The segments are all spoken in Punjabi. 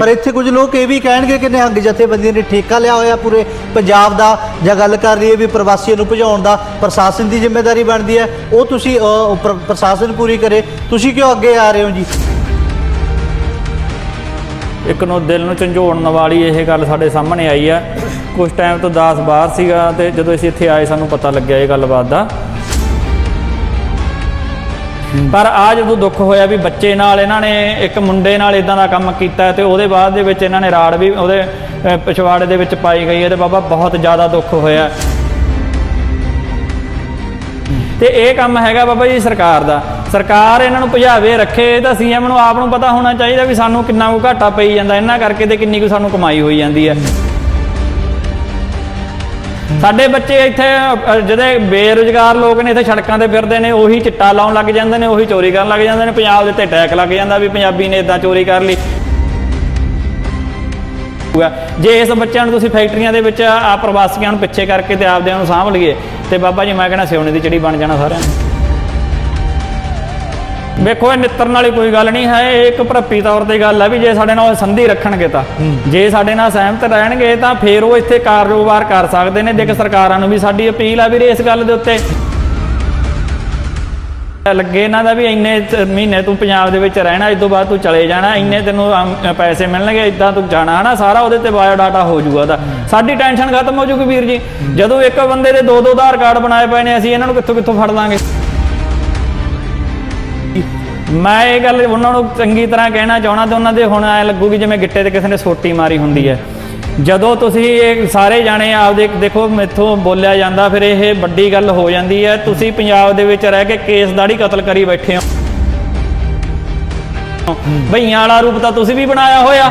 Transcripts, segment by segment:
ਪਰ ਇੱਥੇ ਕੁਝ ਲੋਕ ਇਹ ਵੀ ਕਹਿਣਗੇ ਕਿ ਨਿਹੰਗ ਜਥੇਬੰਦੀਆਂ ਨੇ ਠੇਕਾ ਲਿਆ ਹੋਇਆ ਪੂਰੇ ਪੰਜਾਬ ਦਾ ਜਾਂ ਗੱਲ ਕਰ ਰਹੀ ਹੈ ਵੀ ਪ੍ਰਵਾਸੀਆਂ ਨੂੰ ਭਜਾਉਣ ਦਾ ਪ੍ਰਸ਼ਾਸਨ ਦੀ ਜ਼ਿੰਮੇਵਾਰੀ ਬਣਦੀ ਹੈ। ਉਹ ਤੁਸੀਂ ਅ, ਪ੍ਰ- ਪ੍ਰਸ਼ਾਸਨ ਪੂਰੀ ਕਰੇ। ਤੁਸੀਂ ਕਿਉਂ ਅੱਗੇ ਆ ਰਹੇ ਹੋ ਜੀ? ਇੱਕ ਨੂੰ ਦਿਲ ਨੂੰ ਝੰਜੋੜਨ ਵਾਲੀ ਇਹ ਗੱਲ ਸਾਡੇ ਸਾਹਮਣੇ ਆਈ ਆ ਕੁਝ ਟਾਈਮ ਤੋਂ ਦਾਸ ਬਾਹਰ ਸੀਗਾ ਤੇ ਜਦੋਂ ਅਸੀਂ ਇੱਥੇ ਆਏ ਸਾਨੂੰ ਪਤਾ ਲੱਗਿਆ ਇਹ ਗੱਲਬਾਤ ਦਾ। ਪਰ ਆ ਜਦੋਂ ਦੁੱਖ ਹੋਇਆ ਵੀ ਬੱਚੇ ਨਾਲ ਇਹਨਾਂ ਨੇ, ਇੱਕ ਮੁੰਡੇ ਨਾਲ ਇਦਾਂ ਦਾ ਕੰਮ ਕੀਤਾ ਤੇ ਉਹਦੇ ਬਾਅਦ ਦੇ ਵਿੱਚ ਇਹਨਾਂ ਨੇ ਰਾੜ ਵੀ ਉਹਦੇ ਪਿਛਵਾੜੇ ਦੇ ਵਿੱਚ ਪਾਈ ਗਈ ਹੈ ਤੇ ਬਾਬਾ ਬਹੁਤ ਜ਼ਿਆਦਾ ਦੁੱਖ ਹੋਇਆ। ਤੇ ਇਹ ਕੰਮ ਹੈਗਾ ਬਾਬਾ ਜੀ ਸਰਕਾਰ ਦਾ। ਸਰਕਾਰ ਇਹਨਾਂ ਨੂੰ ਭਜਾਵੇ, ਰੱਖੇ ਤਾਂ ਸੀਐਮ ਨੂੰ ਆਪ ਨੂੰ ਪਤਾ ਹੋਣਾ ਚਾਹੀਦਾ ਵੀ ਸਾਨੂੰ ਕਿੰਨਾ ਕੁ ਘਾਟਾ ਪਈ ਜਾਂਦਾ, ਇਹਨਾਂ ਕਰਕੇ ਤੇ ਕਿੰਨੀ ਕੁ ਸਾਨੂੰ ਕਮਾਈ ਹੋਈ ਜਾਂਦੀ ਹੈ। ਸਾਡੇ ਬੱਚੇ ਇੱਥੇ ਜਿਹੜੇ ਬੇਰੁਜ਼ਗਾਰ ਲੋਕ ਨੇ, ਇੱਥੇ ਸੜਕਾਂ ਤੇ ਫਿਰਦੇ ਨੇ, ਉਹੀ ਚਿੱਟਾ ਲਾਉਣ ਲੱਗ ਜਾਂਦੇ ਨੇ, ਉਹੀ ਚੋਰੀ ਕਰਨ ਲੱਗ ਜਾਂਦੇ ਨੇ, ਪੰਜਾਬ ਦੇ ਉੱਤੇ ਅਟੈਕ ਲੱਗ ਜਾਂਦਾ ਵੀ ਪੰਜਾਬੀ ਨੇ ਇਦਾਂ ਚੋਰੀ ਕਰ ਲਈ ਹੋਇਆ। ਜੇ ਇਸ ਬੱਚਿਆਂ ਨੂੰ ਤੁਸੀਂ ਫੈਕਟਰੀਆਂ ਦੇ ਵਿੱਚ ਆ ਪ੍ਰਵਾਸੀਆਂ ਨੂੰ ਪਿੱਛੇ ਕਰਕੇ ਤੇ ਆਪਦਿਆਂ ਨੂੰ ਸਾਂਭ ਲਈਏ, ਤੇ ਬਾਬਾ ਜੀ ਮੈਂ ਕਹਿੰਦਾ ਸਿਉਣੇ ਦੀ ਚਿੜੀ ਬਣ ਜਾਣਾ ਸਾਰਿਆਂ ਨੂੰ ਵੇਖੋ ਇਹ ਨਿੱਤਰਨ ਵਾਲੀ ਕੋਈ ਗੱਲ ਨਹੀਂ ਹੈ ਇਹ ਇੱਕ ਭਰਪੀ ਤੌਰ ਤੇ ਗੱਲ ਹੈ ਵੀ ਜੇ ਸਾਡੇ ਨਾਲ ਸੰਧੀ ਰੱਖਣਗੇ ਤਾਂ। ਜੇ ਸਾਡੇ ਨਾਲ ਸਹਿਮਤ ਰਹਿਣਗੇ ਤਾਂ ਫੇਰ ਉਹ ਇੱਥੇ ਕਾਰੋਬਾਰ ਕਰ ਸਕਦੇ ਨੇ। ਦੇਖ ਸਰਕਾਰਾਂ ਨੂੰ ਵੀ ਸਾਡੀ ਅਪੀਲ ਆ ਵੀਰੇ ਇਸ ਗੱਲ ਦੇ ਉੱਤੇ। ਲੱਗੇ ਇਹਨਾਂ ਦਾ ਵੀ ਇੰਨੇ ਮਹੀਨੇ ਤੂੰ ਪੰਜਾਬ ਦੇ ਵਿੱਚ ਰਹਿਣਾ ਇਸ ਤੋਂ ਬਾਅਦ ਤੂੰ ਚਲੇ ਜਾਣਾ ਇੰਨੇ ਤੈਨੂੰ ਪੈਸੇ ਮਿਲਣਗੇ ਇਦਾਂ ਤੂੰ ਜਾਣਾ ਹਨਾ? ਸਾਰਾ ਉਹਦੇ ਤੇ ਬਾਇਓ ਡਾਟਾ ਹੋ ਜਾਊਗਾ ਉਹਦਾ। ਸਾਡੀ ਟੈਨਸ਼ਨ ਖਤਮ ਹੋ ਜੂਗੀ ਵੀਰ ਜੀ। ਜਦੋਂ ਇੱਕ ਬੰਦੇ ਦੇ ਦੋ ਦੋ ਆਧਾਰ ਕਾਰਡ ਬਣਾਏ ਪਏ ਨੇ ਅਸੀਂ ਇਹਨਾਂ ਨੂੰ ਕਿੱਥੋਂ ਕਿੱਥੋਂ ਫੜ ਲਾਂਗੇ? ਮੈਂ ਇਹ ਗੱਲ ਉਹਨਾਂ ਨੂੰ ਚੰਗੀ ਤਰ੍ਹਾਂ ਕਹਿਣਾ ਚਾਹਣਾ ਤੇ ਉਹਨਾਂ ਦੇ ਹੁਣ ਐ ਲੱਗੂਗੀ ਜਿਵੇਂ ਗਿੱਟੇ ਤੇ ਕਿਸੇ ਨੇ ਸੋਟੀ ਮਾਰੀ ਹੁੰਦੀ ਹੈ। ਜਦੋਂ ਤੁਸੀਂ ਇਹ ਸਾਰੇ ਜਾਣੇ ਆਪਦੇ ਦੇਖੋ ਮੈਥੋਂ ਬੋਲਿਆ ਜਾਂਦਾ ਫਿਰ ਇਹ ਵੱਡੀ ਗੱਲ ਹੋ ਜਾਂਦੀ ਹੈ। ਤੁਸੀਂ ਪੰਜਾਬ ਦੇ ਵਿੱਚ ਰਹਿ ਕੇ ਕੇਸ ਦਾੜੀ ਕਤਲ ਕਰੀ ਬੈਠੇ ਹੋ। ਭਈਆਂ ਵਾਲਾ ਰੂਪ ਤਾਂ ਤੁਸੀਂ ਵੀ ਬਣਾਇਆ ਹੋਇਆ।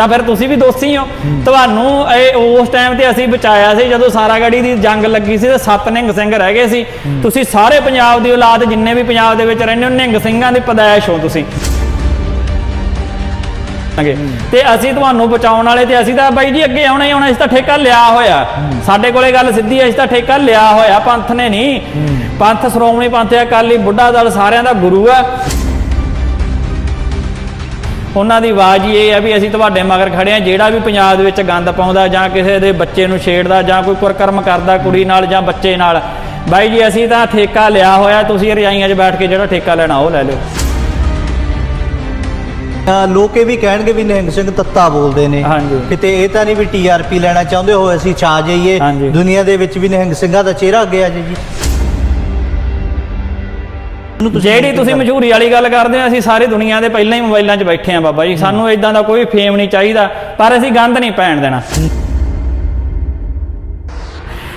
ਤਾਂ ਫਿਰ ਤੁਸੀਂ ਵੀ ਦੋਸ਼ੀ ਹੋ ਤੁਹਾਨੂੰ ਇਹ ਉਸ ਟਾਈਮ ਤੇ ਅਸੀਂ ਬਚਾਇਆ ਸੀ, ਜਦੋਂ ਸਾਰਾਗੜੀ ਦੀ ਜੰਗ ਲੱਗੀ ਸੀ ਤੇ ਸੱਤ ਨਿਹੰਗ ਸਿੰਘ ਰਹਿ ਗਏ ਸੀ। ਤੁਸੀਂ ਸਾਰੇ ਪੰਜਾਬ ਦੀ ਔਲਾਦ ਜਿੰਨੇ ਵੀ ਪੰਜਾਬ ਦੇ ਵਿੱਚ ਰਹਿੰਦੇ ਹੋ, ਨਿਹੰਗ ਸਿੰਘਾਂ ਦੀ ਪਦਾਇਸ਼ ਹੋ ਤੁਸੀਂ। ਅੱਗੇ ਤੇ ਅਸੀਂ ਤੁਹਾਨੂੰ ਬਚਾਉਣ ਵਾਲੇ ਤੇ ਅਸੀਂ ਤਾਂ ਬਾਈ ਜੀ ਅੱਗੇ ਆਉਣਾ ਹੀ ਆਉਣਾ, ਅਸੀਂ ਤਾਂ ਠੇਕਾ ਲਿਆ ਹੋਇਆ। ਸਾਡੇ ਕੋਲੇ ਗੱਲ ਸਿੱਧੀ ਹੈ, ਅਸੀਂ ਤਾਂ ਠੇਕਾ ਲਿਆ ਹੋਇਆ, ਪੰਥ ਨੇ ਨਹੀਂ। ਪੰਥ, ਸ਼੍ਰੋਮਣੀ ਪੰਥ, ਅਕਾਲੀ ਬੁੱਢਾ ਦਲ ਸਾਰਿਆਂ ਦਾ ਗੁਰੂ ਆ। ਉਹਨਾਂ ਦੀ ਆਵਾਜ਼ ਹੀ ਇਹ ਹੈ ਵੀ ਅਸੀਂ ਤੁਹਾਡੇ ਮਗਰ ਖੜੇ ਆ ਜਿਹੜਾ ਵੀ ਪੰਜਾਬ ਦੇ ਵਿੱਚ ਗੰਦ ਪਾਉਂਦਾ ਜਾਂ ਕਿਸੇ ਦੇ ਬੱਚੇ ਨੂੰ ਛੇੜਦਾ ਜਾਂ ਕੋਈ ਕੁਰਕਰਮ ਕਰਦਾ ਕੁੜੀ ਨਾਲ ਜਾਂ ਬੱਚੇ ਨਾਲ ਬਾਈ ਜੀ ਅਸੀਂ ਤਾਂ ਠੇਕਾ ਲਿਆ ਹੋਇਆ ਤੁਸੀਂ ਰਜਾਈਆਂ 'ਚ ਬੈਠ ਕੇ ਜਿਹੜਾ ਠੇਕਾ ਲੈਣਾ ਉਹ ਲੈ ਲਿਓ ਲੋਕ ਇਹ ਵੀ ਕਹਿਣਗੇ ਵੀ ਨਿਹੰਗ ਸਿੰਘ ਤੱਤਾ ਬੋਲਦੇ ਨੇ। ਕਿਤੇ ਇਹ ਤਾਂ ਨਹੀਂ ਵੀ ਟੀਆਰਪੀ ਲੈਣਾ ਚਾਹੁੰਦੇ ਹੋ ਅਸੀਂ ਛਾ ਜਾਈਏ। ਦੁਨੀਆ ਦੇ ਵਿੱਚ ਵੀ ਨਿਹੰਗ ਸਿੰਘਾਂ ਦਾ ਚਿਹਰਾ ਅੱਗੇ ਆ ਜੀ ਜਿਹੜੀ ਤੁਸੀਂ ਮਸ਼ਹੂਰੀ ਵਾਲੀ ਗੱਲ ਕਰਦੇ ਹੋ ਅਸੀਂ ਸਾਰੀ ਦੁਨੀਆ ਦੇ ਪਹਿਲਾਂ ਹੀ ਮੋਬਾਈਲਾਂ 'ਚ ਬੈਠੇ ਆ ਬਾਬਾ ਜੀ। ਸਾਨੂੰ ਇਦਾਂ ਦਾ ਕੋਈ ਫੇਮ ਨਹੀਂ ਚਾਹੀਦਾ, ਪਰ ਅਸੀਂ ਗੰਦ ਨਹੀਂ ਪੈਣ ਦੇਣਾ।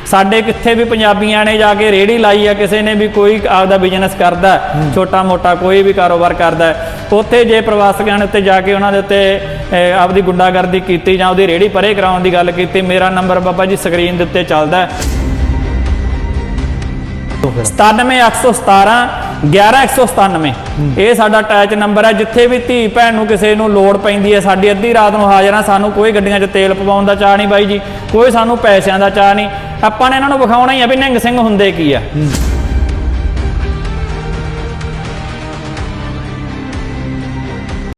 ਸਾਡੇ ਕਿੱਥੇ ਵੀ ਪੰਜਾਬੀਆਂ ਨੇ ਜਾ ਕੇ ਰੇੜੀ ਲਾਈ ਆ, ਕਿਸੇ ਨੇ ਵੀ ਕੋਈ ਆਪਦਾ ਬਿਜ਼ਨਸ ਕਰਦਾ ਛੋਟਾ ਮੋਟਾ ਕੋਈ ਵੀ ਕਾਰੋਬਾਰ ਕਰਦਾ, ਉੱਥੇ ਜੇ ਪ੍ਰਵਾਸੀਆਂ ਨੇ ਉੱਤੇ ਜਾ ਕੇ ਉਹਨਾਂ ਦੇ ਉੱਤੇ ਆਪਦੀ ਗੁੰਡਾਗਰਦੀ ਕੀਤੀ ਜਾਂ ਉਹਦੀ ਰੇੜੀ ਪਰੇ ਕਰਾਉਣ ਦੀ ਗੱਲ ਕੀਤੀ, ਮੇਰਾ ਨੰਬਰ ਬਾਬਾ ਜੀ ਸਕਰੀਨ ਦੇ ਉੱਤੇ ਚੱਲਦਾ। ਹੈ 97817 11197 ਇਹ ਸਾਡਾ ਅਟੈਚ ਨੰਬਰ ਹੈ ਜਿੱਥੇ ਵੀ ਧੀ ਭੈਣ ਨੂੰ ਕਿਸੇ ਨੂੰ ਲੋੜ ਪੈਂਦੀ ਹੈ ਸਾਡੀ ਅੱਧੀ ਰਾਤ ਨੂੰ ਹਾਜ਼ਰ ਆ ਸਾਨੂੰ ਕੋਈ ਗੱਡੀਆਂ 'ਚ ਤੇਲ ਪਵਾਉਣ ਦਾ ਚਾਹ ਨਹੀਂ ਬਾਈ ਜੀ ਕੋਈ ਸਾਨੂੰ ਪੈਸਿਆਂ ਦਾ ਚਾਹ ਨਹੀਂ। ਆਪਾਂ ਨੇ ਇਹਨਾਂ ਨੂੰ ਵਿਖਾਉਣਾ ਹੀ ਆ ਵੀ ਨਿਹੰਗ ਸਿੰਘ ਹੁੰਦੇ ਕੀ ਆ।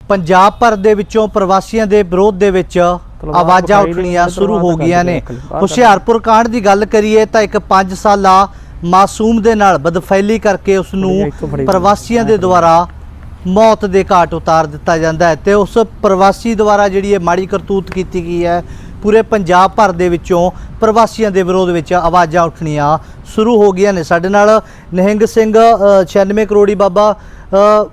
ਪੰਜਾਬ ਭਰ ਦੇ ਵਿੱਚੋਂ ਪ੍ਰਵਾਸੀਆਂ ਦੇ ਵਿਰੋਧ ਦੇ ਵਿੱਚ ਆਵਾਜ਼ਾਂ ਉੱਠਣੀਆਂ ਸ਼ੁਰੂ ਹੋ ਗਈਆਂ ਨੇ। ਹੁਸ਼ਿਆਰਪੁਰ ਕਾਂਡ ਦੀ ਗੱਲ ਕਰੀਏ ਤਾਂ ਇੱਕ 5 ਸਾਲਾ ਮਾਸੂਮ ਦੇ ਨਾਲ ਬਦਫੈਲੀ ਕਰਕੇ ਉਸ ਨੂੰ ਪ੍ਰਵਾਸੀਆਂ ਦੇ ਦੁਆਰਾ ਮੌਤ ਦੇ ਘਾਟ ਉਤਾਰ ਦਿੱਤਾ ਜਾਂਦਾ ਹੈ ਤੇ ਉਸ ਪ੍ਰਵਾਸੀ ਦੁਆਰਾ ਜਿਹੜੀ ਇਹ ਮਾੜੀ ਕਰਤੂਤ ਕੀਤੀ ਗਈ ਹੈ ਪੂਰੇ ਪੰਜਾਬ ਭਰ ਦੇ ਵਿੱਚੋਂ ਪ੍ਰਵਾਸੀਆਂ ਦੇ ਵਿਰੋਧ ਵਿੱਚ ਆਵਾਜ਼ਾਂ ਉੱਠਣੀਆਂ ਸ਼ੁਰੂ ਹੋ ਗਈਆਂ ਨੇ। ਸਾਡੇ ਨਾਲ ਨਿਹੰਗ ਸਿੰਘ ਅ, 96 ਕਰੋੜੀ ਬਾਬਾ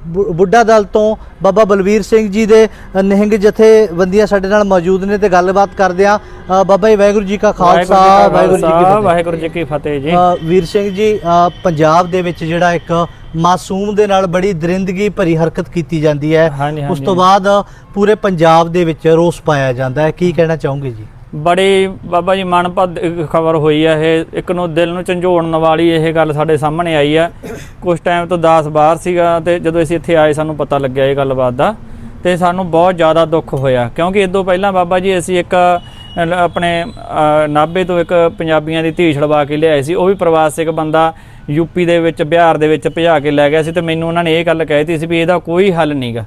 ਬੁੱਢਾ ਦਲ ਤੋਂ ਬਾਬਾ ਬਲਵੀਰ ਸਿੰਘ ਜੀ ਦੇ ਨਿਹੰਗ ਜਥੇਬੰਦੀਆਂ ਸਾਡੇ ਨਾਲ ਮੌਜੂਦ ਨੇ ਤੇ ਗੱਲਬਾਤ ਕਰਦੇ ਆ ਬਾਬਾ ਜੀ ਵਾਹਿਗੁਰੂ ਜੀ ਕਾ ਖਾਲਸਾ ਵਾਹਿਗੁਰੂ ਜੀ ਕੀ ਫਤਿਹ। ਵਾਹਿਗੁਰੂ ਜੀ ਕੀ ਫਤਿਹ ਜੀ। ਵੀਰ ਸਿੰਘ ਜੀ ਪੰਜਾਬ ਦੇ ਵਿੱਚ ਜਿਹੜਾ ਇੱਕ ਮਾਸੂਮ ਦੇ ਨਾਲ ਬੜੀ ਦਰਿੰਦਗੀ ਭਰੀ ਹਰਕਤ ਕੀਤੀ ਜਾਂਦੀ ਹੈ। ਉਸ। ਤੋਂ ਬਾਅਦ ਪੂਰੇ ਪੰਜਾਬ ਦੇ ਵਿੱਚ ਰੋਸ ਪਾਇਆ ਜਾਂਦਾ ਹੈ। ਕੀ ਕਹਿਣਾ ਚਾਹੋਗੇ ਜੀ? ਬੜੀ ਬਾਬਾ ਜੀ ਮਨਪਦ ਖਬਰ ਹੋਈ ਹੈ ਇਹ ਇੱਕ ਨੂੰ ਦਿਲ ਨੂੰ ਝੰਜੋੜਨ ਵਾਲੀ ਇਹ ਗੱਲ ਸਾਡੇ ਸਾਹਮਣੇ ਆਈ ਹੈ ਕੁਝ ਟਾਈਮ ਤੋਂ ਦਾਸ ਬਾਹਰ ਸੀਗਾ ਤੇ ਜਦੋਂ ਅਸੀਂ ਇੱਥੇ ਆਏ ਸਾਨੂੰ ਪਤਾ ਲੱਗਿਆ ਇਹ ਗੱਲਬਾਤ ਦਾ ਤੇ ਸਾਨੂੰ ਬਹੁਤ ਜ਼ਿਆਦਾ ਦੁੱਖ ਹੋਇਆ। ਕਿਉਂਕਿ ਇਦੋਂ ਪਹਿਲਾਂ ਬਾਬਾ ਜੀ ਅਸੀਂ ਇੱਕ ਆਪਣੇ ਅ, ਨਾਭੇ ਤੋਂ ਇੱਕ ਪੰਜਾਬੀਆਂ ਦੀ ਧੀ ਛੜਵਾ ਕੇ ਲਿਆਏ ਸੀ। ਉਹ ਵੀ ਪ੍ਰਵਾਸਿਕ ਬੰਦਾ ਯੂਪੀ ਦੇ ਵਿੱਚ ਬਿਹਾਰ ਦੇ ਵਿੱਚ ਭਜਾ ਕੇ ਲੈ ਗਿਆ ਸੀ ਤੇ ਮੈਨੂੰ ਉਹਨਾਂ ਨੇ ਇਹ ਗੱਲ ਕਹਿਤੀ ਸੀ ਵੀ ਇਹਦਾ ਕੋਈ ਹੱਲ ਨਹੀਂਗਾ।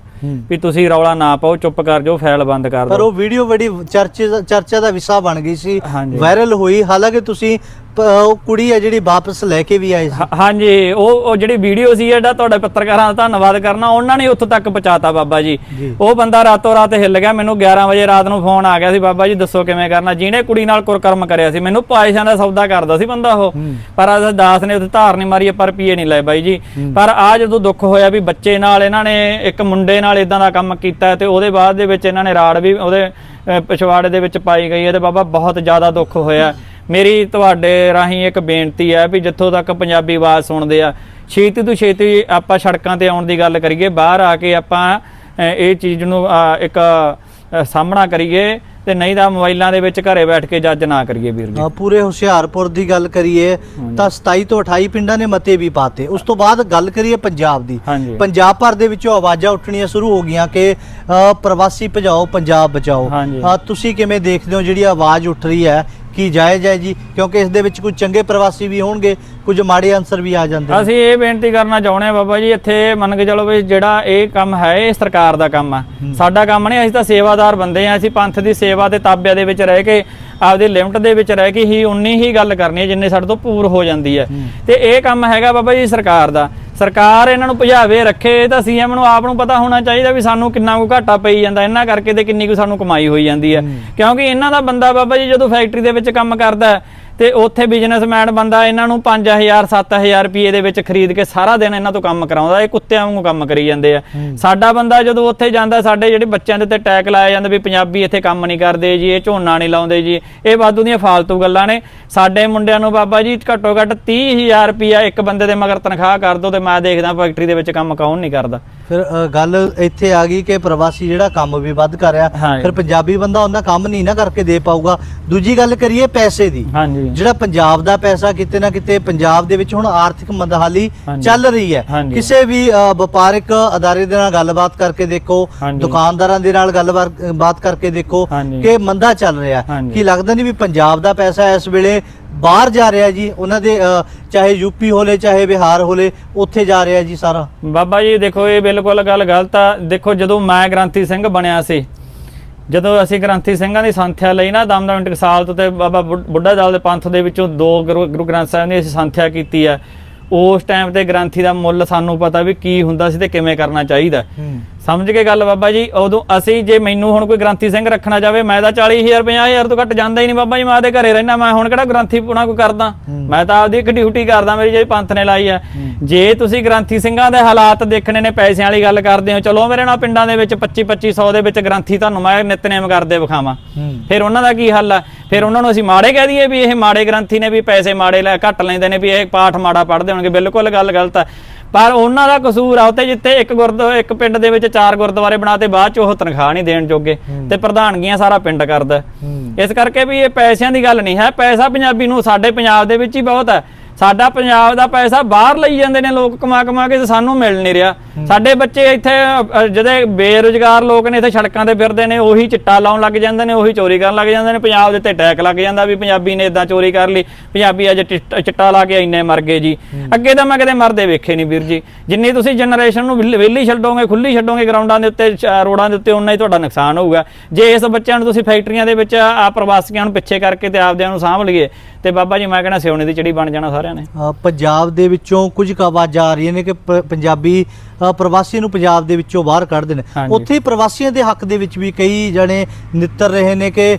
ਵੀ ਤੁਸੀਂ ਰੌਲਾ ਨਾ ਪਾਓ ਚੁੱਪ ਕਰ ਜਾਓ ਫਾਈਲ ਬੰਦ ਕਰ ਪਰ ਦਿਓ ਉਹ ਵੀਡੀਓ ਬੜੀ ਚਰਚੇ ਦਾ- ਚਰਚਾ ਦਾ ਵਿਸ਼ਾ ਬਣ ਗਈ ਸੀ। ਵਾਇਰਲ ਹੋਈ ਹਾਲਾਂਕਿ ਤੁਸੀਂ ਪ- ਉਹ ਕੁੜੀ ਹੈ ਜਿਹੜੀ ਵਾਪਸ ਲੈ ਕੇ ਵੀ ਆਏ ਸੀ। ਹਾਂ- ਹਾਂਜੀ ਉਹ ਉਹ ਜਿਹੜੀ ਵੀਡੀਓ ਸੀ ਜਿਹੜਾ ਤੁਹਾਡੇ ਪੱਤਰਕਾਰਾਂ ਦਾ ਧੰਨਵਾਦ ਕਰਨਾ। ਉਹਨਾਂ ਨੇ ਉੱਥੋਂ ਤੱਕ ਪਹੁੰਚਾਤਾ ਬਾਬਾ ਜੀ। ਜੀ। ਉਹ ਬੰਦਾ ਰਾਤੋਂ ਰਾਤ ਹਿੱਲ ਗਿਆ। ਮੈਨੂੰ 11 ਵਜੇ ਰਾਤ ਨੂੰ ਫੋਨ ਆ ਗਿਆ ਸੀ ਬਾਬਾ ਜੀ ਦੱਸੋ ਕਿਵੇਂ ਕਰਨਾ? ਜਿਹਨੇ ਕੁੜੀ ਨਾਲ ਕੁਰਕਰਮ ਕਰਿਆ ਸੀ ਮੈਨੂੰ ਪਾਇਸ਼ਾਂ ਦਾ ਸੌਦਾ ਕਰਦਾ ਸੀ ਬੰਦਾ ਉਹ। ਪਰ ਅਸ ਦਾਸ ਨੇ ਉੱਥੇ ਧਾਰ ਨਹੀਂ ਮਾਰੀ ਪਰ ਪੀਏ ਨਹੀਂ ਲਏ ਬਾਈ ਜੀ। ਪਰ ਆ ਜਦੋਂ ਦੁੱਖ ਹੋਇਆ ਵੀ ਬੱਚੇ ਨਾਲ ਇਹਨਾਂ ਨੇ ਇੱਕ ਮੁੰਡੇ ਨਾਲ ਇਦਾਂ ਦਾ ਕੰਮ ਕੀਤਾ ਤੇ ਉਹਦੇ ਬਾਅਦ ਦੇ ਵਿੱਚ ਇਹਨਾਂ ਨੇ ਰਾੜ ਵੀ ਉਹਦੇ ਅਹ, ਪਿਛਵਾੜੇ ਦੇ ਵਿੱਚ ਪਾਈ ਗਈ ਹੈ ਤੇ ਬਾਬਾ ਬਹੁਤ ਜ਼ਿਆਦਾ ਦੁੱਖ ਹੋਇਆ। ਮੇਰੀ ਤੁਹਾਡੇ ਰਾਹੀਂ ਇੱਕ ਬੇਨਤੀ ਹੈ ਵੀ ਜਿੱਥੋਂ ਤੱਕ ਪੰਜਾਬੀ ਆਵਾਜ਼ ਸੁਣਦੇ ਆ ਛੇਤੀ ਤੋਂ ਛੇਤੀ ਆਪਾਂ ਸੜਕਾਂ ਤੇ ਆਉਣ ਦੀ ਗੱਲ ਕਰੀਏ ਬਾਹਰ ਆ ਕੇ ਆਪਾਂ ਇਹ ਚੀਜ਼ ਨੂੰ ਇੱਕ ਸਾਹਮਣਾ ਕਰੀਏ ਤੇ ਨਹੀਂ ਤਾਂ ਮੋਬਾਈਲਾਂ ਦੇ ਵਿੱਚ ਘਰੇ ਬੈਠ ਕੇ ਜੱਜ ਨਾ ਕਰੀਏ ਵੀਰ ਜੀ। ਪੂਰੇ ਹੁਸ਼ਿਆਰਪੁਰ ਦੀ ਗੱਲ ਕਰੀਏ ਤਾਂ 27 ਤੋਂ 28 ਪਿੰਡਾਂ ਨੇ ਮਤੇ ਵੀ ਪਾਤੇ। ਉਸ ਤੋਂ ਬਾਅਦ ਗੱਲ ਕਰੀਏ ਪੰਜਾਬ ਦੀ। ਪੰਜਾਬ ਭਰ ਦੇ ਵਿੱਚੋਂ ਆਵਾਜ਼ਾਂ ਉੱਠਣੀਆਂ ਸ਼ੁਰੂ ਹੋ ਗਈਆਂ ਕਿ ਪ੍ਰਵਾਸੀ ਭਜਾਓ ਪੰਜਾਬ ਬਚਾਓ। ਤੁਸੀਂ ਕਿਵੇਂ ਦੇਖਦੇ ਹੋ ਜਿਹੜੀ ਆਵਾਜ਼ ਉੱਠ ਰਹੀ ਹੈ? ਕੀ ਜਾਇਜ਼ ਹੈ ਜੀ? ਕਿਉਂਕਿ ਇਸ ਦੇ ਵਿੱਚ ਕੁਝ ਚੰਗੇ ਪ੍ਰਵਾਸੀ ਵੀ ਹੋਣਗੇ ਕੁਝ ਮਾੜੇ ਅਨਸਰ ਵੀ ਆ ਜਾਂਦੇ ਨੇ। ਅਸੀਂ ਇਹ ਬੇਨਤੀ ਕਰਨਾ ਚਾਹੁੰਦੇ ਆ ਬਾਬਾ ਜੀ ਇੱਥੇ ਮੰਨ ਕੇ ਚਲੋ ਵੀ ਜਿਹੜਾ ਇਹ ਕੰਮ ਹੈ ਇਹ ਸਰਕਾਰ ਦਾ ਕੰਮ ਆ ਸਾਡਾ ਕੰਮ ਨਹੀਂ ਅਸੀਂ ਤਾਂ ਸੇਵਾਦਾਰ ਬੰਦੇ ਆ ਅਸੀਂ ਪੰਥ ਦੀ ਸੇਵਾ ਤੇ ਤਾਬਿਆਂ ਦੇ ਵਿੱਚ ਰਹਿ ਕੇ ਆਪਦੀ ਲਿਮਟ ਦੇ ਵਿੱਚ ਰਹਿ ਕੇ ਹੀ ਉਨੀ ਹੀ ਗੱਲ ਕਰਨੀ ਹੈ ਜਿੰਨੇ ਸਾਡੇ ਤੋਂ ਪੂਰ ਹੋ ਜਾਂਦੀ ਹੈ। ਤੇ ਇਹ ਕੰਮ ਹੈਗਾ ਬਾਬਾ ਜੀ ਸਰਕਾਰ ਦਾ। ਸਰਕਾਰ ਇਹਨਾਂ ਨੂੰ ਭਜਾਵੇ ਰੱਖੇ ਤਾਂ ਸੀਐਮ ਨੂੰ ਆਪ ਨੂੰ ਪਤਾ ਹੋਣਾ ਚਾਹੀਦਾ ਵੀ ਸਾਨੂੰ ਕਿੰਨਾ ਕੁ ਘਾਟਾ ਪਈ ਜਾਂਦਾ ਇਹਨਾਂ ਕਰਕੇ ਤੇ ਕਿੰਨੀ ਕੁ ਸਾਨੂੰ ਕਮਾਈ ਹੋਈ ਜਾਂਦੀ ਹੈ। ਕਿਉਂਕਿ ਇਹਨਾਂ ਦਾ ਬੰਦਾ ਬਾਬਾ ਜੀ ਜਦੋਂ ਫੈਕਟਰੀ ਦੇ ਵਿੱਚ ਕੰਮ ਕਰਦਾ ਹੈ ਤੇ ਉੱਥੇ ਬਿਜ਼ਨਸਮੈਨ ਬੰਦਾ ਇਹਨਾਂ ਨੂੰ 5000 7000 ਰੁਪਏ ਦੇ ਵਿੱਚ ਖਰੀਦ ਕੇ ਸਾਰਾ ਦਿਨ ਇਹਨਾਂ ਤੋਂ ਕੰਮ ਕਰਾਉਂਦਾ ਇਹ ਕੁੱਤਿਆਂ ਵਾਂਗੂ ਕੰਮ ਕਰੀ ਜਾਂਦੇ ਆ। ਸਾਡਾ ਬੰਦਾ ਜਦੋਂ ਉੱਥੇ ਜਾਂਦਾ ਸਾਡੇ ਜਿਹੜੇ ਬੱਚਿਆਂ ਦੇ ਉੱਤੇ ਟੈਕ ਲਾਇਆ ਜਾਂਦਾ ਵੀ ਪੰਜਾਬੀ ਇੱਥੇ ਕੰਮ ਨਹੀਂ ਕਰਦੇ ਜੀ ਇਹ ਝੋਨਾ ਨਹੀਂ ਲਾਉਂਦੇ ਜੀ ਇਹ ਵਾਧੂ ਦੀਆਂ ਫਾਲਤੂ ਗੱਲਾਂ ਨੇ। ਸਾਡੇ ਮੁੰਡਿਆਂ ਨੂੰ ਬਾਬਾ ਜੀ ਘੱਟੋ ਘੱਟ 30000 ਰੁਪਿਆ ਇੱਕ ਬੰਦੇ ਦੇ ਮਗਰ ਤਨਖਾਹ ਕਰ ਦੋ ਤੇ ਮੈਂ ਦੇਖਦਾ ਫੈਕਟਰੀ ਦੇ ਵਿੱਚ ਕੰਮ ਕੌਣ ਨਹੀਂ ਕਰਦਾ। ਫਿਰ ਅ, ਗੱਲ ਇੱਥੇ ਆ ਗਈ ਕਿ ਪ੍ਰਵਾਸੀ ਜਿਹੜਾ ਕੰਮ ਵੀ ਵੱਧ ਕਰ ਰਿਹਾ। ਫਿਰ ਪੰਜਾਬੀ ਬੰਦਾ ਉਹਨਾਂ ਕੰਮ ਨਹੀਂ ਨਾ ਕਰਕੇ ਦੇ ਪਾਊਗਾ ਦੂਜੀ ਗੱਲ ਕਰੀਏ ਪੈਸੇ ਦੀ ਹਾਂਜੀ ਜਿਹੜਾ ਪੰਜਾਬ ਦਾ ਪੈਸਾ ਕਿਤੇ ਨਾ ਕਿਤੇ ਪੰਜਾਬ ਦੇ ਵਿੱਚ ਹੁਣ ਆਰਥਿਕ ਮੰਦਹਾਲੀ ਹਾਂਜੀ। ਚੱਲ ਰਹੀ ਹੈ ਹਾਂਜੀ। ਕਿਸੇ ਵੀ ਅ, ਵਪਾਰਿਕ ਅਦਾਰੇ ਦੇ ਨਾਲ ਗੱਲਬਾਤ ਕਰਕੇ ਦੇਖੋ ਹਾਂਜੀ। ਦੁਕਾਨਦਾਰਾਂ ਦੇ ਨਾਲ ਗੱਲਬਾਤ ਬਾਤ ਕਰਕੇ ਦੇਖੋ ਹਾਂਜੀ। ਕਿ ਮੰਦਾ ਚੱਲ ਰਿਹਾ ਹਾਂਜੀ। ਕੀ ਲੱਗਦਾ ਨਹੀਂ ਵੀ ਪੰਜਾਬ ਦਾ ਪੈਸਾ ਇਸ ਵੇਲੇ ਬਾਹਰ ਜਾ ਰਿਹਾ ਜੀ ਉਹਨਾਂ ਦੇ ਅ, ਚਾਹੇ ਯੂਪੀ ਹੋਲੇ ਚਾਹੇ ਬਿਹਾਰ ਹੋਲੇ ਉੱਥੇ ਜਾ ਰਿਹਾ ਜੀ ਸਾਰਾ। ਬਾਬਾ ਜੀ ਦੇਖੋ ਇਹ ਬਿਲਕੁਲ ਗੱਲ ਗਲਤ ਆ। ਦੇਖੋ ਜਦੋਂ ਮੈਂ ਗ੍ਰੰਥੀ ਸਿੰਘ ਬਣਿਆ ਸੀ ਜਦੋਂ ਅਸੀਂ ਗ੍ਰੰਥੀ ਸਿੰਘਾਂ ਦੀ ਸੰਥਿਆ ਲਈ ਨਾ ਦਮਦਮ ਟਕਸਾਲ ਤੋਂ ਤੇ ਬਾਬਾ ਬੁੱਢ- ਬੁੱਢਾ ਦਲ ਦੇ ਪੰਥ ਦੇ ਵਿੱਚੋਂ ਦੋ ਗੁਰੂ ਗੁਰੂ ਗ੍ਰੰਥ ਸਾਹਿਬ ਦੀ ਅਸੀਂ ਸੰਥਿਆ ਕੀਤੀ ਆ ਉਸ ਟਾਈਮ ਤੇ ਗ੍ਰੰਥੀ ਦਾ ਮੁੱਲ ਸਾਨੂੰ ਪਤਾ ਵੀ ਕੀ ਹੁੰਦਾ ਸੀ ਤੇ ਕਿਵੇਂ ਕਰਨਾ ਚਾਹੀਦਾ। ਸਮਝ ਕੇ ਗੱਲ ਬਾਬਾ ਜੀ ਉਦੋਂ ਅਸੀਂ ਜੇ ਮੈਨੂੰ ਹੁਣ ਕੋਈ ਗ੍ਰੰਥੀ ਸਿੰਘ ਰੱਖਣਾ ਚਾਹਵੇ ਮੈਂ ਤਾਂ 40000 50000 ਤੋਂ ਘੱਟ ਜਾਂਦਾ ਹੀ ਨਹੀਂ ਬਾਬਾ ਜੀ ਮੈਂ ਆਦੇ ਘਰੇ ਰਹਿਣਾ ਮੈਂ ਹੁਣ ਕਿਹੜਾ ਗ੍ਰੰਥੀ ਪੁਣਾ ਕੋਈ ਕਰਦਾ? ਮੈਂ ਤਾਂ ਆਪਦੀ ਇੱਕ ਡਿਊਟੀ ਕਰਦਾ ਮੇਰੀ ਜਿਹੜੀ ਪੰਥ ਨੇ ਲਾਈ ਆ। ਜੇ ਤੁਸੀਂ ਗ੍ਰੰਥੀ ਸਿੰਘਾਂ ਦੇ ਹਾਲਾਤ ਦੇਖਣੇ ਨੇ ਪੈਸਿਆਂ ਵਾਲੀ ਗੱਲ ਕਰਦੇ ਹੋ ਚਲੋ ਮੇਰੇ ਨਾਲ ਪਿੰਡਾਂ ਦੇ ਵਿੱਚ 25 2500 ਦੇ ਵਿੱਚ ਗ੍ਰੰਥੀ ਤੁਹਾਨੂੰ ਮੈਂ ਨਿਤਨੇਮ ਕਰਦੇ ਵਿਖਾਵਾਂ। ਫਿਰ ਉਹਨਾਂ ਦਾ ਕੀ ਹੱਲ ਆ? ਫਿਰ ਉਹਨਾਂ ਨੂੰ ਅਸੀਂ ਮਾੜੇ ਕਹਿ ਦਈਏ ਵੀ ਇਹ ਮਾੜੇ ਗ੍ਰੰਥੀ ਨੇ ਵੀ ਪੈਸੇ ਮਾੜੇ ਲੈ ਘੱਟ ਲੈਂਦੇ ਨੇ ਵੀ ਇਹ ਪਾਠ ਮਾੜਾ ਪੜ੍ਹਦੇ ਹੋਣਗੇ ਬਿਲਕੁਲ ਗੱਲ ਗਲਤ ਆ। ਪਰ ਉਹਨਾਂ ਦਾ ਕਸੂਰ ਆ ਉੱਤੇ ਜਿੱਥੇ ਇੱਕ ਗੁਰਦੁਆਰਾ ਇੱਕ ਪਿੰਡ ਦੇ ਵਿੱਚ ਚਾਰ ਗੁਰਦੁਆਰੇ ਬਣਾਤੇ ਬਾਅਦ ਚ ਉਹ ਤਨਖਾਹ ਨਹੀਂ ਦੇਣ ਜੋਗੇ ਤੇ ਪ੍ਰਧਾਨਗੀਆਂ ਸਾਰਾ ਪਿੰਡ ਕਰਦਾ। ਇਸ ਕਰਕੇ ਵੀ ਇਹ ਪੈਸਿਆਂ ਦੀ ਗੱਲ ਨਹੀਂ ਹੈ ਪੈਸਾ ਪੰਜਾਬੀ ਨੂੰ ਸਾਡੇ ਪੰਜਾਬ ਦੇ ਵਿੱਚ ਹੀ ਬਹੁਤ ਹੈ। ਸਾਡਾ ਪੰਜਾਬ ਦਾ ਪੈਸਾ ਬਾਹਰ ਲਈ ਜਾਂਦੇ ਨੇ ਲੋਕ ਕਮਾ ਕਮਾ ਕੇ ਤੇ ਸਾਨੂੰ ਮਿਲ ਨਹੀਂ ਰਿਹਾ। ਸਾਡੇ ਬੱਚੇ ਇੱਥੇ ਜਿਹੜੇ ਬੇਰੁਜ਼ਗਾਰ ਲੋਕ ਨੇ ਇੱਥੇ ਸੜਕਾਂ ਤੇ ਫਿਰਦੇ ਨੇ ਉਹੀ ਚਿੱਟਾ ਲਾਉਣ ਲੱਗ ਜਾਂਦੇ ਨੇ ਉਹੀ ਚੋਰੀ ਕਰਨ ਲੱਗ ਜਾਂਦੇ ਨੇ। ਪੰਜਾਬ ਦੇ ਉੱਤੇ ਅਟੈਕ ਲੱਗ ਜਾਂਦਾ ਵੀ ਪੰਜਾਬੀ ਨੇ ਇਦਾਂ ਚੋਰੀ ਕਰ ਲਈ। ਪੰਜਾਬੀ ਅੱਜ ਚਿੱਟਾ ਲਾ ਕੇ ਇੰਨੇ ਮਰ ਗਏ ਜੀ। ਅੱਗੇ ਤਾਂ ਮੈਂ ਕਦੇ ਮਰਦੇ ਵੇਖੇ ਨਹੀਂ ਵੀਰ ਜੀ। ਜਿੰਨੀ ਤੁਸੀਂ ਜਨਰੇਸ਼ਨ ਨੂੰ ਵਿਹਲੀ ਛੱਡੋਗੇ ਖੁੱਲੀ ਛੱਡੋਗੇ ਗਰਾਊਂਡਾਂ ਦੇ ਉੱਤੇ ਰੋਡਾਂ ਦੇ ਉੱਤੇ ਉਨਾ ਹੀ ਤੁਹਾਡਾ ਨੁਕਸਾਨ ਹੋਊਗਾ। ਜੇ ਇਸ ਬੱਚਿਆਂ ਨੂੰ ਤੁਸੀਂ ਫੈਕਟਰੀਆਂ ਦੇ ਵਿੱਚ ਆ ਪ੍ਰਵਾਸੀਆਂ ਨੂੰ ਪਿੱਛੇ ਕਰਕੇ ਤੇ ਆਪਦਿਆਂ ਨੂੰ ਸਾਂਭ ਲਈਏ ਤੇ ਬਾਬਾ ਜੀ ਮੈਂ ਕਹਿੰਦਾ ਸਿਉਣੇ ਦੀ ਚੜੀ ਬਣ ਜਾਣਾ ਸਾਰਿਆਂ ਨੇ ਪੰਜਾਬ ਦੇ ਵਿੱਚੋਂ ਕੁਝ ਆਵਾਜ਼ਾਂ ਆ ਰਹੀਆਂ ਨੇ ਕਿ ਪੰਜਾਬੀ ਪ੍ਰਵਾਸੀ ਨੂੰ ਪੰਜਾਬ ਦੇ ਵਿੱਚੋਂ ਬਾਹਰ ਕੱਢਦੇ ਨੇ। ਉੱਥੇ ਹੀ ਪ੍ਰਵਾਸੀਆਂ ਦੇ ਹੱਕ ਦੇ ਵਿੱਚ ਵੀ ਕਈ ਜਣੇ ਨਿੱਤਰ ਰਹੇ ਨੇ ਕਿ